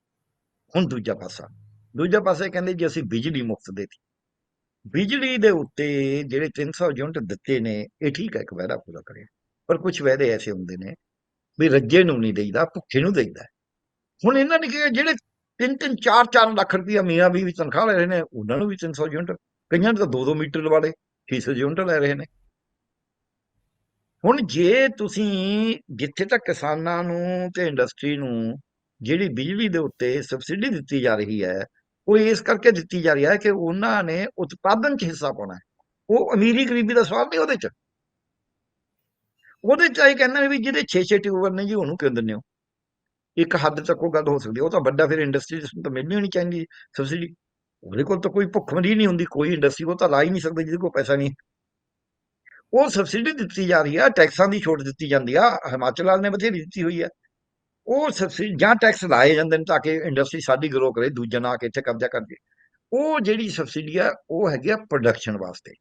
ਹੁਣ ਦੂਜਾ ਪਾਸਾ। ਦੂਜਾ ਪਾਸੇ ਕਹਿੰਦੇ ਜੀ ਅਸੀਂ ਬਿਜਲੀ ਮੁਫਤ ਦੇਤੀ। ਬਿਜਲੀ ਦੇ ਉੱਤੇ ਜਿਹੜੇ 300 ਯੂਨਿਟ ਦਿੱਤੇ ਨੇ, ਇਹ ਠੀਕ ਹੈ, ਇੱਕ ਵਾਅਦਾ ਪੂਰਾ ਕਰਿਆ ਪਰ ਕੁਝ ਵਾਅਦੇ ਐਸੇ ਹੁੰਦੇ ਨੇ ਵੀ ਰੱਜੇ ਨੂੰ ਨਹੀਂ ਦੇਈਦਾ, ਭੁੱਖੇ ਨੂੰ ਦੇਈਦਾ। ਹੁਣ ਇਹਨਾਂ ਨੇ ਕਿਹਾ, ਜਿਹੜੇ 3-3 4-4 ਲੱਖ ਰੁਪਇਆ ਮੀਆਂ ਵੀ ਵੀ ਤਨਖਾਹ ਲੈ ਰਹੇ ਨੇ, ਉਹਨਾਂ ਨੂੰ ਵੀ 300 ਯੂਨਿਟ, ਕਈਆਂ ਨੇ ਤਾਂ 2-2 ਮੀਟਰ ਵਾਲੇ 600 ਯੂਨਿਟ ਲੈ ਰਹੇ ਨੇ। ਹੁਣ ਜੇ ਤੁਸੀਂ ਜਿੱਥੇ ਤੱਕ ਕਿਸਾਨਾਂ ਨੂੰ ਤੇ ਇੰਡਸਟਰੀ ਨੂੰ ਜਿਹੜੀ ਬਿਜਲੀ ਦੇ ਉੱਤੇ ਸਬਸਿਡੀ ਦਿੱਤੀ ਜਾ ਰਹੀ ਹੈ ਉਹ ਇਸ ਕਰਕੇ ਦਿੱਤੀ ਜਾ ਰਹੀ ਹੈ ਕਿ ਉਹਨਾਂ ਨੇ ਉਤਪਾਦਨ 'ਚ ਹਿੱਸਾ ਪਾਉਣਾ ਹੈ। ਉਹ ਅਮੀਰੀ ਗਰੀਬੀ ਦਾ ਸਵਾਲ ਨਹੀਂ ਉਹਦੇ 'ਚ। ਉਹਦੇ 'ਚ ਇਹ ਕਹਿੰਦੇ ਨੇ ਵੀ ਜਿਹਦੇ 6-6 ਟਿਊਬਰ ਨੇ ਜੀ ਉਹਨੂੰ ਕਿਉਂ ਦਿੰਦੇ ਹੋ? ਇੱਕ ਹੱਦ ਤੱਕ ਉਹ ਗੱਲ ਹੋ ਸਕਦੀ ਉਹ ਤਾਂ ਵੱਡਾ ਫਿਰ ਇੰਡਸਟਰੀ ਤਾਂ ਮਿਲਣੀ ਹੋਣੀ ਚਾਹੀਦੀ ਸਬਸਿਡੀ ਉਹਦੇ ਕੋਲ ਤਾਂ ਕੋਈ ਭੁੱਖਮਰੀ ਨਹੀਂ ਹੁੰਦੀ, ਕੋਈ ਇੰਡਸਟਰੀ ਉਹ ਤਾਂ ਲਾ ਹੀ ਨਹੀਂ ਸਕਦਾ ਜਿਹਦੇ ਕੋਲ ਪੈਸਾ ਨਹੀਂ। ਉਹ ਸਬਸਿਡੀ ਦਿੱਤੀ ਜਾ ਰਹੀ ਆ ਟੈਕਸਾਂ ਦੀ ਛੋਟ ਦਿੱਤੀ ਜਾਂਦੀ ਆ, ਹਿਮਾਚਲ ਵਾਲ ਨੇ ਬਥੇਰੀ ਦਿੱਤੀ ਹੋਈ ਆ ਉਹ ਸਬਸਿਡੀ ਜਾਂ ਟੈਕਸ ਲਾਏ ਜਾਂਦੇ ਨੇ ਤਾਂ ਕਿ ਇੰਡਸਟਰੀ ਸਾਡੀ ਗਰੋ ਕਰੇ, ਦੂਜਾ ਨਾ ਕਿ ਇੱਥੇ ਕਬਜ਼ਾ ਕਰ ਉਹ ਜਿਹੜੀ ਸਬਸਿਡੀ ਆ, ਉਹ ਹੈਗੀ ਆ ਪ੍ਰੋਡਕਸ਼ਨ ਵਾਸਤੇ।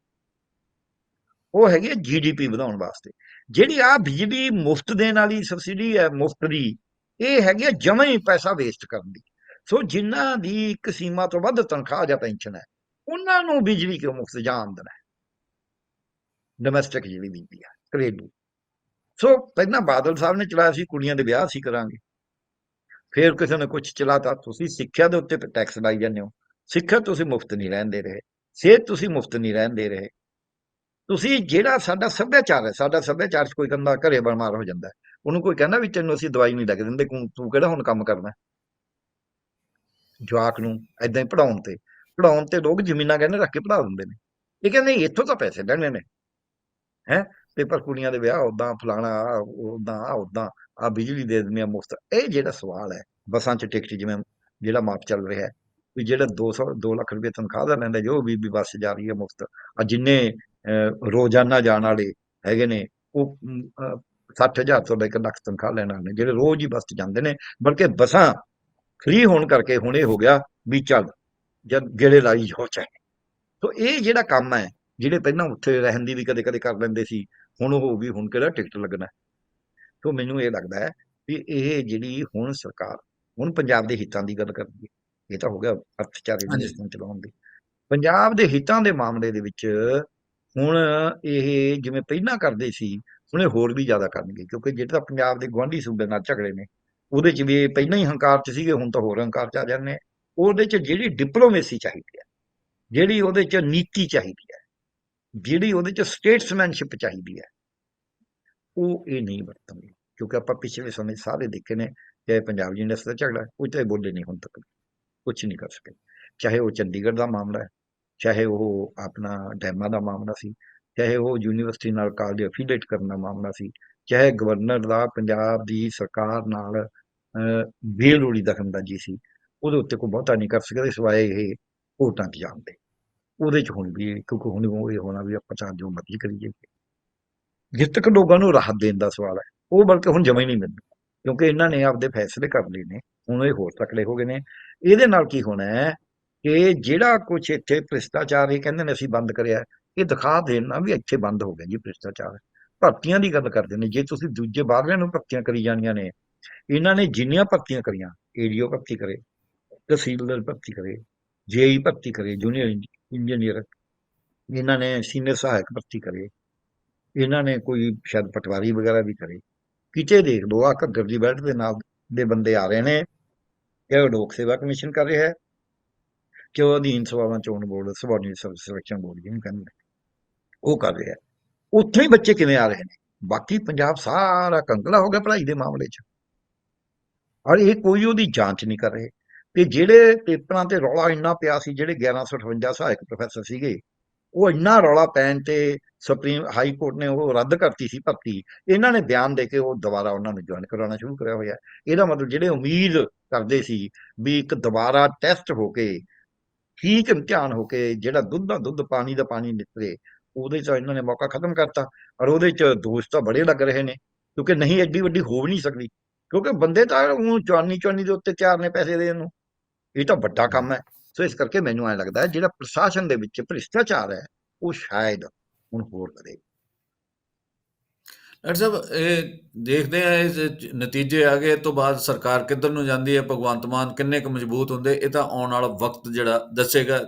ਉਹ ਹੈਗੀ ਆ ਜੀਡੀਪੀ ਵਧਾਉਣ ਵਾਸਤੇ। ਜਿਹੜੀ ਆ ਬਿਜਲੀ ਮੁਫਤ ਦੇਣ ਵਾਲੀ ਸਬਸਿਡੀ ਹੈ ਮੁਫਤ ਦੀ, ਇਹ ਹੈਗੀ ਆ ਜਮਾਂ ਹੀ ਪੈਸਾ ਵੇਸਟ ਕਰਨ ਦੀ। ਸੋ ਜਿਨ੍ਹਾਂ ਦੀ ਇੱਕ ਸੀਮਾ ਤੋਂ ਵੱਧ ਤਨਖਾਹ ਜਾਂ ਪੈਨਸ਼ਨ ਹੈ, ਉਹਨਾਂ ਨੂੰ ਬਿਜਲੀ ਕਿਉਂ ਮੁਫਤ ਜਾਂ ਆਮਦਨ ਹੈ? ਡੋਮੈਸਟਿਕ ਜਿਹੜੀ ਬਿਜਲੀ ਆ, ਘਰੇਲੂ। ਸੋ ਪਹਿਲਾਂ ਬਾਦਲ ਸਾਹਿਬ ਨੇ ਚਲਾਇਆ ਸੀ, ਕੁੜੀਆਂ ਦੇ ਵਿਆਹ ਅਸੀਂ ਕਰਾਂਗੇ। ਫਿਰ ਕਿਸੇ ਨੇ ਕੁਝ ਚਲਾਤਾ, ਤੁਸੀਂ ਸਿੱਖਿਆ ਦੇ ਉੱਤੇ ਟੈਕਸ ਲਾਈ ਜਾਂਦੇ ਹੋ। ਸਿੱਖਿਆ ਤੁਸੀਂ ਮੁਫਤ ਨਹੀਂ ਰਹਿਣ ਦੇ ਰਹੇ, ਸਿਹਤ ਤੁਸੀਂ ਮੁਫਤ ਨਹੀਂ ਰਹਿਣ ਦੇ ਰਹੇ। ਤੁਸੀਂ ਜਿਹੜਾ ਸਾਡਾ ਸੱਭਿਆਚਾਰ ਹੈ, ਸਾਡਾ ਸੱਭਿਆਚਾਰ 'ਚ ਕੋਈ ਕਹਿੰਦਾ ਘਰੇ ਬਿਮਾਰ ਹੋ ਜਾਂਦਾ ਉਹਨੂੰ ਕੋਈ ਕਹਿੰਦਾ ਵੀ ਤੈਨੂੰ ਅਸੀਂ ਦਵਾਈ ਨਹੀਂ ਲੱਗ ਦਿੰਦੇ ਤੂੰ ਕਿਹੜਾ ਹੁਣ ਕੰਮ ਕਰਨਾ ਜਵਾਕ ਨੂੰ ਐਦਾਂ ਹੀ ਪੜਾਉਣ ਤੇ ਪੜਾਉਣ ਤੇ ਲੋਕ ਜ਼ਮੀਨਾਂ ਕਹਿੰਦੇ ਰੱਖ ਕੇ ਪੜਾ ਦਿੰਦੇ ਨੇ। ਇਹ ਕਹਿੰਦੇ ਇੱਥੋਂ ਤਾਂ ਪੈਸੇ ਲੈਣੇ ਨੇ। ਹੈ? ਪੇਪਰ ਕੁੜੀਆਂ ਦੇ ਵਿਆਹ ਉਦਾਂ ਫਲਾਣਾ ਉਦਾਂ ਆ ਉਦਾਂ ਆ ਬਿਜਲੀ ਦੇ ਦਿੰਦੇ ਆ ਮੁਫਤ। ਇਹ ਜਿਹੜਾ ਸਵਾਲ ਹੈ, ਬੱਸਾਂ 'ਚ ਟਿਕਟ ਜਿਵੇਂ ਜਿਹੜਾ ਮਾਪ ਚੱਲ ਰਿਹਾ ਹੈ, ਵੀ ਜਿਹੜਾ 200 2 ਲੱਖ ਰੁਪਏ ਤਨਖਾਹ ਦਾ ਲੈਂਦਾ, ਜੋ ਵੀ ਬੱਸ ਜਾ ਰਹੀ ਹੈ ਮੁਫਤ, ਆ ਜਿੰਨੇ ਰੋਜ਼ਾਨਾ ਜਾਣ ਵਾਲੇ ਹੈਗੇ ਨੇ, ਉਹ 60000 ਤੋਂ ਲੈ ਕੇ ਲੱਖ ਤਨਖਾਹ ਲੈਣ ਵਾਲੇ ਨੇ, ਜਿਹੜੇ ਰੋਜ਼ ਹੀ ਬੱਸ 'ਚ ਜਾਂਦੇ ਨੇ, ਬਲਕਿ ਬੱਸਾਂ ਫ੍ਰੀ ਹੋਣ ਕਰਕੇ ਹੁਣ ਇਹ ਹੋ ਗਿਆ, ਵੀ ਚੱਲ, ਜਦ ਗੇੜੇ ਲਾਈ ਹੋ ਚਾਹੇ ਸੋ ਇਹ ਜਿਹੜਾ ਕੰਮ ਹੈ, ਜਿਹੜੇ ਪਹਿਲਾਂ ਉੱਥੇ ਰਹਿਣ ਦੀ ਵੀ ਕਦੇ ਕਦੇ ਕਰ ਲੈਂਦੇ ਸੀ ਹੁਣ ਉਹ ਵੀ ਹੁਣ ਕਿਹੜਾ ਟਿਕਟ ਲੱਗਣਾ ਹੈ। ਸੋ ਮੈਨੂੰ ਇਹ ਲੱਗਦਾ ਹੈ ਵੀ ਇਹ ਜਿਹੜੀ ਹੁਣ ਸਰਕਾਰ ਹੁਣ ਪੰਜਾਬ ਦੇ ਹਿੱਤਾਂ ਦੀ ਗੱਲ ਕਰਦੀ ਹੈ ਇਹ ਤਾਂ ਹੋ ਗਿਆ ਅਰਥਚਾਰੇ ਦੀ। ਸਿਸਟਮ ਚਲਾਉਣ ਦੀ ਪੰਜਾਬ ਦੇ ਹਿੱਤਾਂ ਦੇ ਮਾਮਲੇ ਦੇ ਵਿੱਚ ਹੁਣ ਇਹ ਜਿਵੇਂ ਪਹਿਲਾਂ ਕਰਦੇ ਸੀ ਹੁਣ ਇਹ ਹੋਰ ਵੀ ਜ਼ਿਆਦਾ ਕਰਨਗੇ ਕਿਉਂਕਿ ਜਿਹੜੇ ਤਾਂ ਪੰਜਾਬ ਦੇ ਗੁਆਂਢੀ ਸੂਬੇ ਨਾਲ ਝਗੜੇ ਨੇ ਉਹਦੇ ਚ ਵੀ ਪਹਿਲਾਂ ਹੀ ਹੰਕਾਰ ਚ ਸੀਗੇ ਹੁਣ ਤਾਂ ਹੋਰ ਹੰਕਾਰ ਚ ਆ ਜਾਂਦੇ ਆ ਉਹਦੇ ਚ ਜਿਹੜੀ ਡਿਪਲੋਮੇਸੀ ਚਾਹੀਦੀ ਹੈ ਜਿਹੜੀ ਉਹਦੇ ਚ ਨੀਤੀ ਚਾਹੀਦੀ ਹੈ ਜਿਹੜੀ ਉਹਦੇ ਚ ਸਟੇਟਸਮੈਨਸ਼ਿਪ ਚਾਹੀਦੀ ਹੈ ਉਹ ਇਹ ਨਹੀਂ ਵਰਤਣਗੇ। ਕਿਉਂਕਿ ਆਪਾਂ ਪਿਛਲੇ ਸਮੇਂ ਸਾਰੇ ਦੇਖੇ ਨੇ ਚਾਹੇ ਪੰਜਾਬ ਯੂਨੀਵਰਸਿਟੀ ਦਾ ਝਗੜਾ ਉਹ ਤੇ ਬੋਲੇ ਨਹੀਂ ਹੁਣ ਤੱਕ ਕੁਝ ਨਹੀਂ ਕਰ ਸਕੇ। ਚਾਹੇ ਉਹ ਚੰਡੀਗੜ੍ਹ ਦਾ ਮਾਮਲਾ ਹੈ ਚਾਹੇ ਉਹ ਆਪਣਾ ਡੈਮਾਂ ਦਾ ਮਾਮਲਾ ਸੀ ਚਾਹੇ ਉਹ ਯੂਨੀਵਰਸਿਟੀ ਨਾਲ ਕਾਲਜ ਅਫੀਲੀਏਟ ਕਰਨ ਦਾ ਮਾਮਲਾ ਸੀ ਚਾਹੇ ਗਵਰਨਰ ਦਾ ਪੰਜਾਬ ਦੀ ਸਰਕਾਰ ਨਾਲ ਅਹ, ਬੇਲੋੜੀ ਦਖਲਅੰਦਾਜ਼ੀ ਸੀ ਉਹਦੇ ਉੱਤੇ ਕੋਈ ਬਹੁਤਾ ਨਹੀਂ ਕਰ ਸਕਦੇ ਸਿਵਾਏ ਇਹ ਕੋਰਟਾਂ 'ਚ ਜਾਣਦੇ। ਉਹਦੇ 'ਚ ਹੁਣ ਵੀ, ਕਿਉਂਕਿ ਹੁਣ ਇਹ ਹੋਣਾ ਵੀ ਆਪਾਂ ਚਾਹ ਜੋ ਮਰਜ਼ੀ ਕਰੀਏ। ਜਿੱਤ ਤੱਕ ਲੋਕਾਂ ਨੂੰ ਰਾਹਤ ਦੇਣ ਦਾ ਸਵਾਲ ਹੈ। ਉਹ ਬਲਕਿ ਹੁਣ ਜਮਾ ਹੀ ਨਹੀਂ ਮਿਲਦਾ, ਕਿਉਂਕਿ ਇਹਨਾਂ ਨੇ ਆਪਦੇ ਫੈਸਲੇ ਕਰ ਲਏ ਨੇ, ਹੁਣ ਇਹ ਹੋਰ ਤਕੜੇ ਹੋ ਗਏ ਨੇ। ਇਹਦੇ ਨਾਲ ਕੀ ਹੋਣਾ ਹੈ ਕਿ ਜਿਹੜਾ ਕੁਝ ਇੱਥੇ ਭ੍ਰਿਸ਼ਟਾਚਾਰ, ਇਹ ਕਹਿੰਦੇ ਨੇ ਅਸੀਂ ਬੰਦ ਕਰਿਆ, ਇਹ ਦਿਖਾ ਦੇਣਾ ਵੀ ਇੱਥੇ ਬੰਦ ਹੋ ਗਿਆ ਜੀ ਭ੍ਰਿਸ਼ਟਾਚਾਰ। ਭਰਤੀਆਂ ਦੀ ਗੱਲ ਕਰਦੇ ਨੇ, ਜੇ ਤੁਸੀਂ ਦੂਜੇ ਬਾਹਰਲਿਆਂ ਨੂੰ ਭਰਤੀਆਂ ਕਰੀ ਜਾਣੀਆਂ ਨੇ, ਇਹਨਾਂ ਨੇ ਜਿੰਨੀਆਂ ਭਰਤੀਆਂ ਕਰੀਆਂ, ਏਡੀਓ ਭਰਤੀ ਕਰੇ, ਤਹਿਸੀਲਦਾਰ ਭਰਤੀ ਕਰੇ ਜੇਈ ਭਰਤੀ ਕਰੇ ਜੂਨੀਅਰ ਇੰਜੀਨੀਅਰ ਇਹਨਾਂ ਨੇ ਸੀਨੀਅਰ ਸਹਾਇਕ ਭਰਤੀ ਕਰੇ ਇਹਨਾਂ ਨੇ ਕੋਈ ਸ਼ਾਇਦ ਪਟਵਾਰੀ ਵਗੈਰਾ ਵੀ ਕਰੇ। ਕਿਤੇ ਦੇਖ ਲਓ ਆ ਘੱਗਰ ਦੀ ਬੈਲਟ ਦੇ ਨਾਲ ਦੇ ਬੰਦੇ ਆ ਰਹੇ ਨੇ। ਕਿ ਉਹ ਲੋਕ ਸੇਵਾ ਕਮਿਸ਼ਨ ਕਰ ਰਿਹਾ ਹੈ। ਕਿ ਉਹ ਅਧੀਨ ਸਭਾਵਾਂ ਚੋਣ board subordinate service selection board ਜਿਹਨੂੰ ਕਹਿੰਦੇ ਉਹ ਕਰ ਰਿਹਾ ਹੈ। ਉੱਥੇ ਹੀ ਬੱਚੇ ਕਿਵੇਂ ਆ ਰਹੇ ਨੇ? ਬਾਕੀ ਪੰਜਾਬ ਸਾਰਾ ਕੰਗਲਾ ਹੋ ਗਿਆ ਪੜ੍ਹਾਈ ਦੇ ਮਾਮਲੇ 'ਚ। ਔਰ ਇਹ ਕੋਈ ਉਹਦੀ ਜਾਂਚ ਨਹੀਂ ਕਰ ਰਹੇ। ਤੇ ਜਿਹੜੇ ਪੇਪਰਾਂ ਤੇ ਰੌਲਾ ਇੰਨਾ ਪਿਆ ਸੀ, ਜਿਹੜੇ 1158 ਸਹਾਇਕ ਪ੍ਰੋਫੈਸਰ ਸੀਗੇ, ਉਹ ਇੰਨਾ ਰੌਲਾ ਪੈਣ ਤੇ ਸੁਪਰੀਮ, ਹਾਈ ਕੋਰਟ ਨੇ ਉਹ ਰੱਦ ਕਰਤੀ ਸੀ ਭਰਤੀ। ਇਹਨਾਂ ਨੇ ਬਿਆਨ ਦੇ ਕੇ ਉਹ ਦੁਬਾਰਾ ਉਹਨਾਂ ਨੂੰ ਜੁਆਇਨ ਕਰਾਉਣਾ ਸ਼ੁਰੂ ਕਰਿਆ ਹੋਇਆ। ਇਹਦਾ ਮਤਲਬ ਜਿਹੜੇ ਉਮੀਦ ਕਰਦੇ ਸੀ ਵੀ ਇੱਕ ਦੁਬਾਰਾ ਟੈਸਟ ਹੋ ਕੇ, ਠੀਕ ਇਮਤਿਹਾਨ ਹੋ ਕੇ, ਜਿਹੜਾ ਦੁੱਧ ਦਾ ਦੁੱਧ ਪਾਣੀ ਦਾ ਪਾਣੀ ਨਿਕਲੇ, ਉਹਦੇ 'ਚ ਇਹਨਾਂ ਨੇ ਮੌਕਾ ਖਤਮ ਕਰਤਾ ਔਰ ਉਹਦੇ 'ਚ ਦੋਸ਼ ਤਾਂ ਬੜੇ ਲੱਗ ਰਹੇ ਨੇ, ਕਿਉਂਕਿ ਨਹੀਂ, ਐਡੀ ਵੱਡੀ ਹੋ ਵੀ ਨਹੀਂ ਸਕਦੀ। ਕਿਉਂਕਿ ਬੰਦੇ ਤਾਂ ਉਹ ਚਵਾਨੀ ਚਵਾਨੀ ਦੇ ਉੱਤੇ ਤਿਆਰ ਨੇ ਪੈਸੇ ਦੇਣ ਨੂੰ। ਇਹ ਤਾਂ ਵੱਡਾ ਕੰਮ ਹੈ। ਸੋ ਇਸ ਕਰਕੇ ਮੈਨੂੰ ਐ ਲੱਗਦਾ ਜਿਹੜਾ ਪ੍ਰਸ਼ਾਸਨ ਦੇ ਵਿੱਚ ਭ੍ਰਿਸ਼ਟਾਚਾਰ ਹੈ, ਉਹ ਸ਼ਾਇਦ ਹੁਣ ਹੋਰ ਵਧੇ। ਡਾਕਟਰ ਸਾਹਿਬ, ਇਹ ਦੇਖਦੇ ਆ ਇਸ ਨਤੀਜੇ ਆ ਗਏ ਤੋਂ ਬਾਅਦ ਸਰਕਾਰ ਕਿੱਧਰ ਨੂੰ ਜਾਂਦੀ ਹੈ? ਭਗਵੰਤ ਮਾਨ ਕਿੰਨੇ ਕੁ ਮਜ਼ਬੂਤ ਹੁੰਦੇ? ਇਹ ਤਾਂ ਆਉਣ ਵਾਲਾ ਵਕਤ ਜਿਹੜਾ ਦੱਸੇਗਾ।